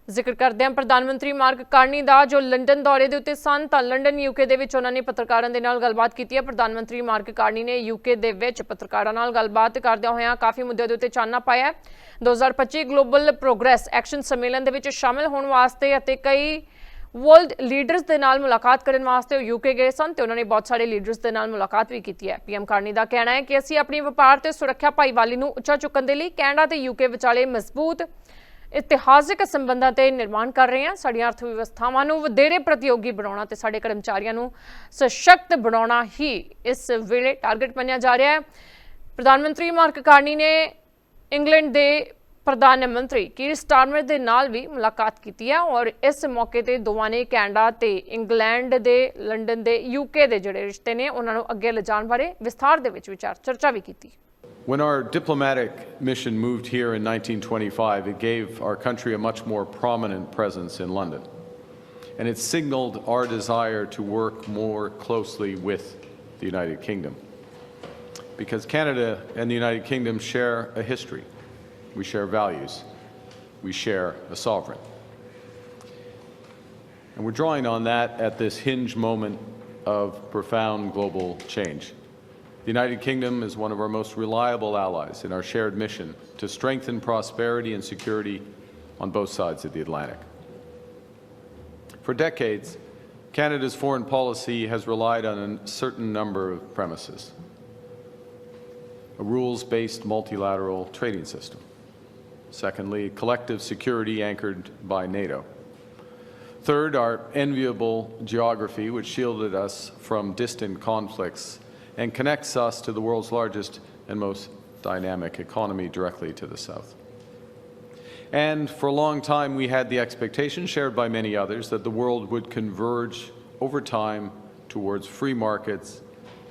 ਜ਼ਿਕਰ ਕਰਦੇ ਹਾਂ ਪ੍ਰਧਾਨ ਮੰਤਰੀ ਮਾਰਕ ਕਾਰਨੀ ਦਾ, ਜੋ ਲੰਡਨ ਦੌਰੇ ਦੇ ਉੱਤੇ ਸਨ, ਤਾਂ ਲੰਡਨ ਯੂਕੇ ਦੇ ਵਿੱਚ ਉਹਨਾਂ ਨੇ ਪੱਤਰਕਾਰਾਂ ਦੇ ਨਾਲ ਗੱਲਬਾਤ ਕੀਤੀ ਹੈ। ਪ੍ਰਧਾਨ ਮੰਤਰੀ ਮਾਰਕ ਕਾਰਨੀ ਨੇ ਯੂਕੇ ਦੇ ਵਿੱਚ ਪੱਤਰਕਾਰਾਂ ਨਾਲ ਗੱਲਬਾਤ ਕਰਦਿਆਂ ਹੋਇਆਂ ਕਾਫੀ ਮੁੱਦਿਆਂ ਦੇ ਉੱਤੇ ਚਾਨਣਾ ਪਾਇਆ ਹੈ। 2025 ਗਲੋਬਲ ਪ੍ਰੋਗਰੈਸ ਐਕਸ਼ਨ ਸੰਮੇਲਨ ਦੇ ਵਿੱਚ ਸ਼ਾਮਿਲ ਹੋਣ ਵਾਸਤੇ ਅਤੇ ਕਈ ਵਰਲਡ ਲੀਡਰਸ ਦੇ ਨਾਲ ਮੁਲਾਕਾਤ ਕਰਨ ਵਾਸਤੇ ਉਹ ਯੂਕੇ ਗਏ ਸਨ ਤੇ ਉਹਨਾਂ ਨੇ ਬਹੁਤ ਸਾਰੇ ਲੀਡਰਸ ਦੇ ਨਾਲ ਮੁਲਾਕਾਤ ਵੀ ਕੀਤੀ ਹੈ। ਪੀਐਮ ਕਾਰਨੀ ਦਾ ਕਹਿਣਾ ਹੈ ਕਿ ਅਸੀਂ ਆਪਣੀ ਵਪਾਰ ਤੇ ਸੁਰੱਖਿਆ ਭਾਈਵਾਲੀ ਨੂੰ ਉੱਚਾ ਚੁੱਕਣ ਦੇ ਲਈ ਕੈਨੇਡਾ ਤੇ ਯੂਕੇ ਵਿਚਾਲੇ ਮਜ਼ਬੂਤ ਇਤਿਹਾਸਿਕ ਸੰਬੰਧਾਂ ਤੇ ਨਿਰਮਾਣ ਕਰ ਰਹੇ ਹਾਂ। ਸਾਡੀਆਂ ਅਰਥ ਵਿਵਸਥਾਵਾਂ ਨੂੰ ਵਧੇਰੇ ਪ੍ਰਤੀਯੋਗੀ ਬਣਾਉਣਾ ਤੇ ਸਾਡੇ ਕਰਮਚਾਰੀਆਂ ਨੂੰ ਸਸ਼ਕਤ ਬਣਾਉਣਾ ਹੀ ਇਸ ਵੇਲੇ ਟਾਰਗੇਟ ਮੰਨਿਆ ਜਾ ਰਿਹਾ ਹੈ। ਪ੍ਰਧਾਨ ਮੰਤਰੀ ਮਾਰਕ ਕਾਰਨੀ ਨੇ ਇੰਗਲੈਂਡ ਦੇ ਪ੍ਰਧਾਨ ਮੰਤਰੀ ਕੀਰ ਸਟਾਰਮਰ ਦੇ ਨਾਲ ਵੀ ਮੁਲਾਕਾਤ ਕੀਤੀ ਹੈ ਔਰ ਇਸ ਮੌਕੇ ਤੇ ਦੋਵਾਂ ਨੇ ਕੈਨੇਡਾ ਤੇ ਇੰਗਲੈਂਡ ਦੇ, ਲੰਡਨ ਦੇ ਯੂਕੇ ਦੇ ਜਿਹੜੇ ਰਿਸ਼ਤੇ ਨੇ, ਉਹਨਾਂ ਨੂੰ ਅੱਗੇ ਲਿਜਾਣ ਬਾਰੇ ਵਿਸਥਾਰ ਦੇ ਵਿੱਚ ਵਿਚਾਰ, ਚਰਚਾ ਵੀ ਕੀਤੀ। When our diplomatic mission moved here in 1925, it gave our country a much more prominent presence in London. and it signaled our desire to work more closely with the United Kingdom. Because Canada and the United Kingdom share a history, we share values, we share a sovereign. And we're drawing on that at this hinge moment of profound global change. The United Kingdom is one of our most reliable allies in our shared mission to strengthen prosperity and security on both sides of the Atlantic. For decades, Canada's foreign policy has relied on a certain number of premises a rules based multilateral trading system. Secondly, collective security anchored by NATO. Third, our enviable geography, which shielded us from distant conflicts and connects us to the world's largest and most dynamic economy directly to the south. And for a long time, we had the expectation, shared by many others, that the world would converge over time towards free markets,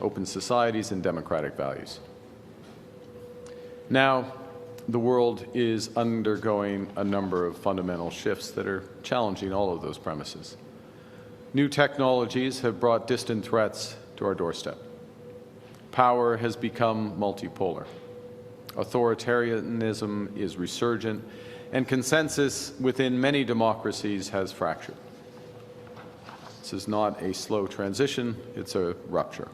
open societies, and democratic values. Now, the world is undergoing a number of fundamental shifts that are challenging all of those premises. New technologies have brought distant threats to our doorstep. Power has become multipolar. Authoritarianism is resurgent, and consensus within many democracies has fractured. This is not a slow transition, it's a rupture.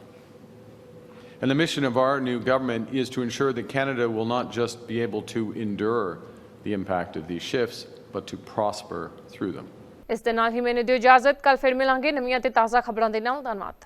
And the mission of our new government is to ensure that Canada will not just be able to endure the impact of these shifts, but to prosper through them. ਇਸ ਦੇ ਨਾਲ ਹੀ ਮੈਨੂੰ ਦਿਓ ਇਜਾਜ਼ਤ ਕੱਲ ਫਿਰ ਮਿਲਾਂਗੇ ਨਵੀਆਂ ਤੇ ਤਾਜ਼ਾ ਖਬਰਾਂ ਦੇ ਨਾਲ ਧੰਨਵਾਦ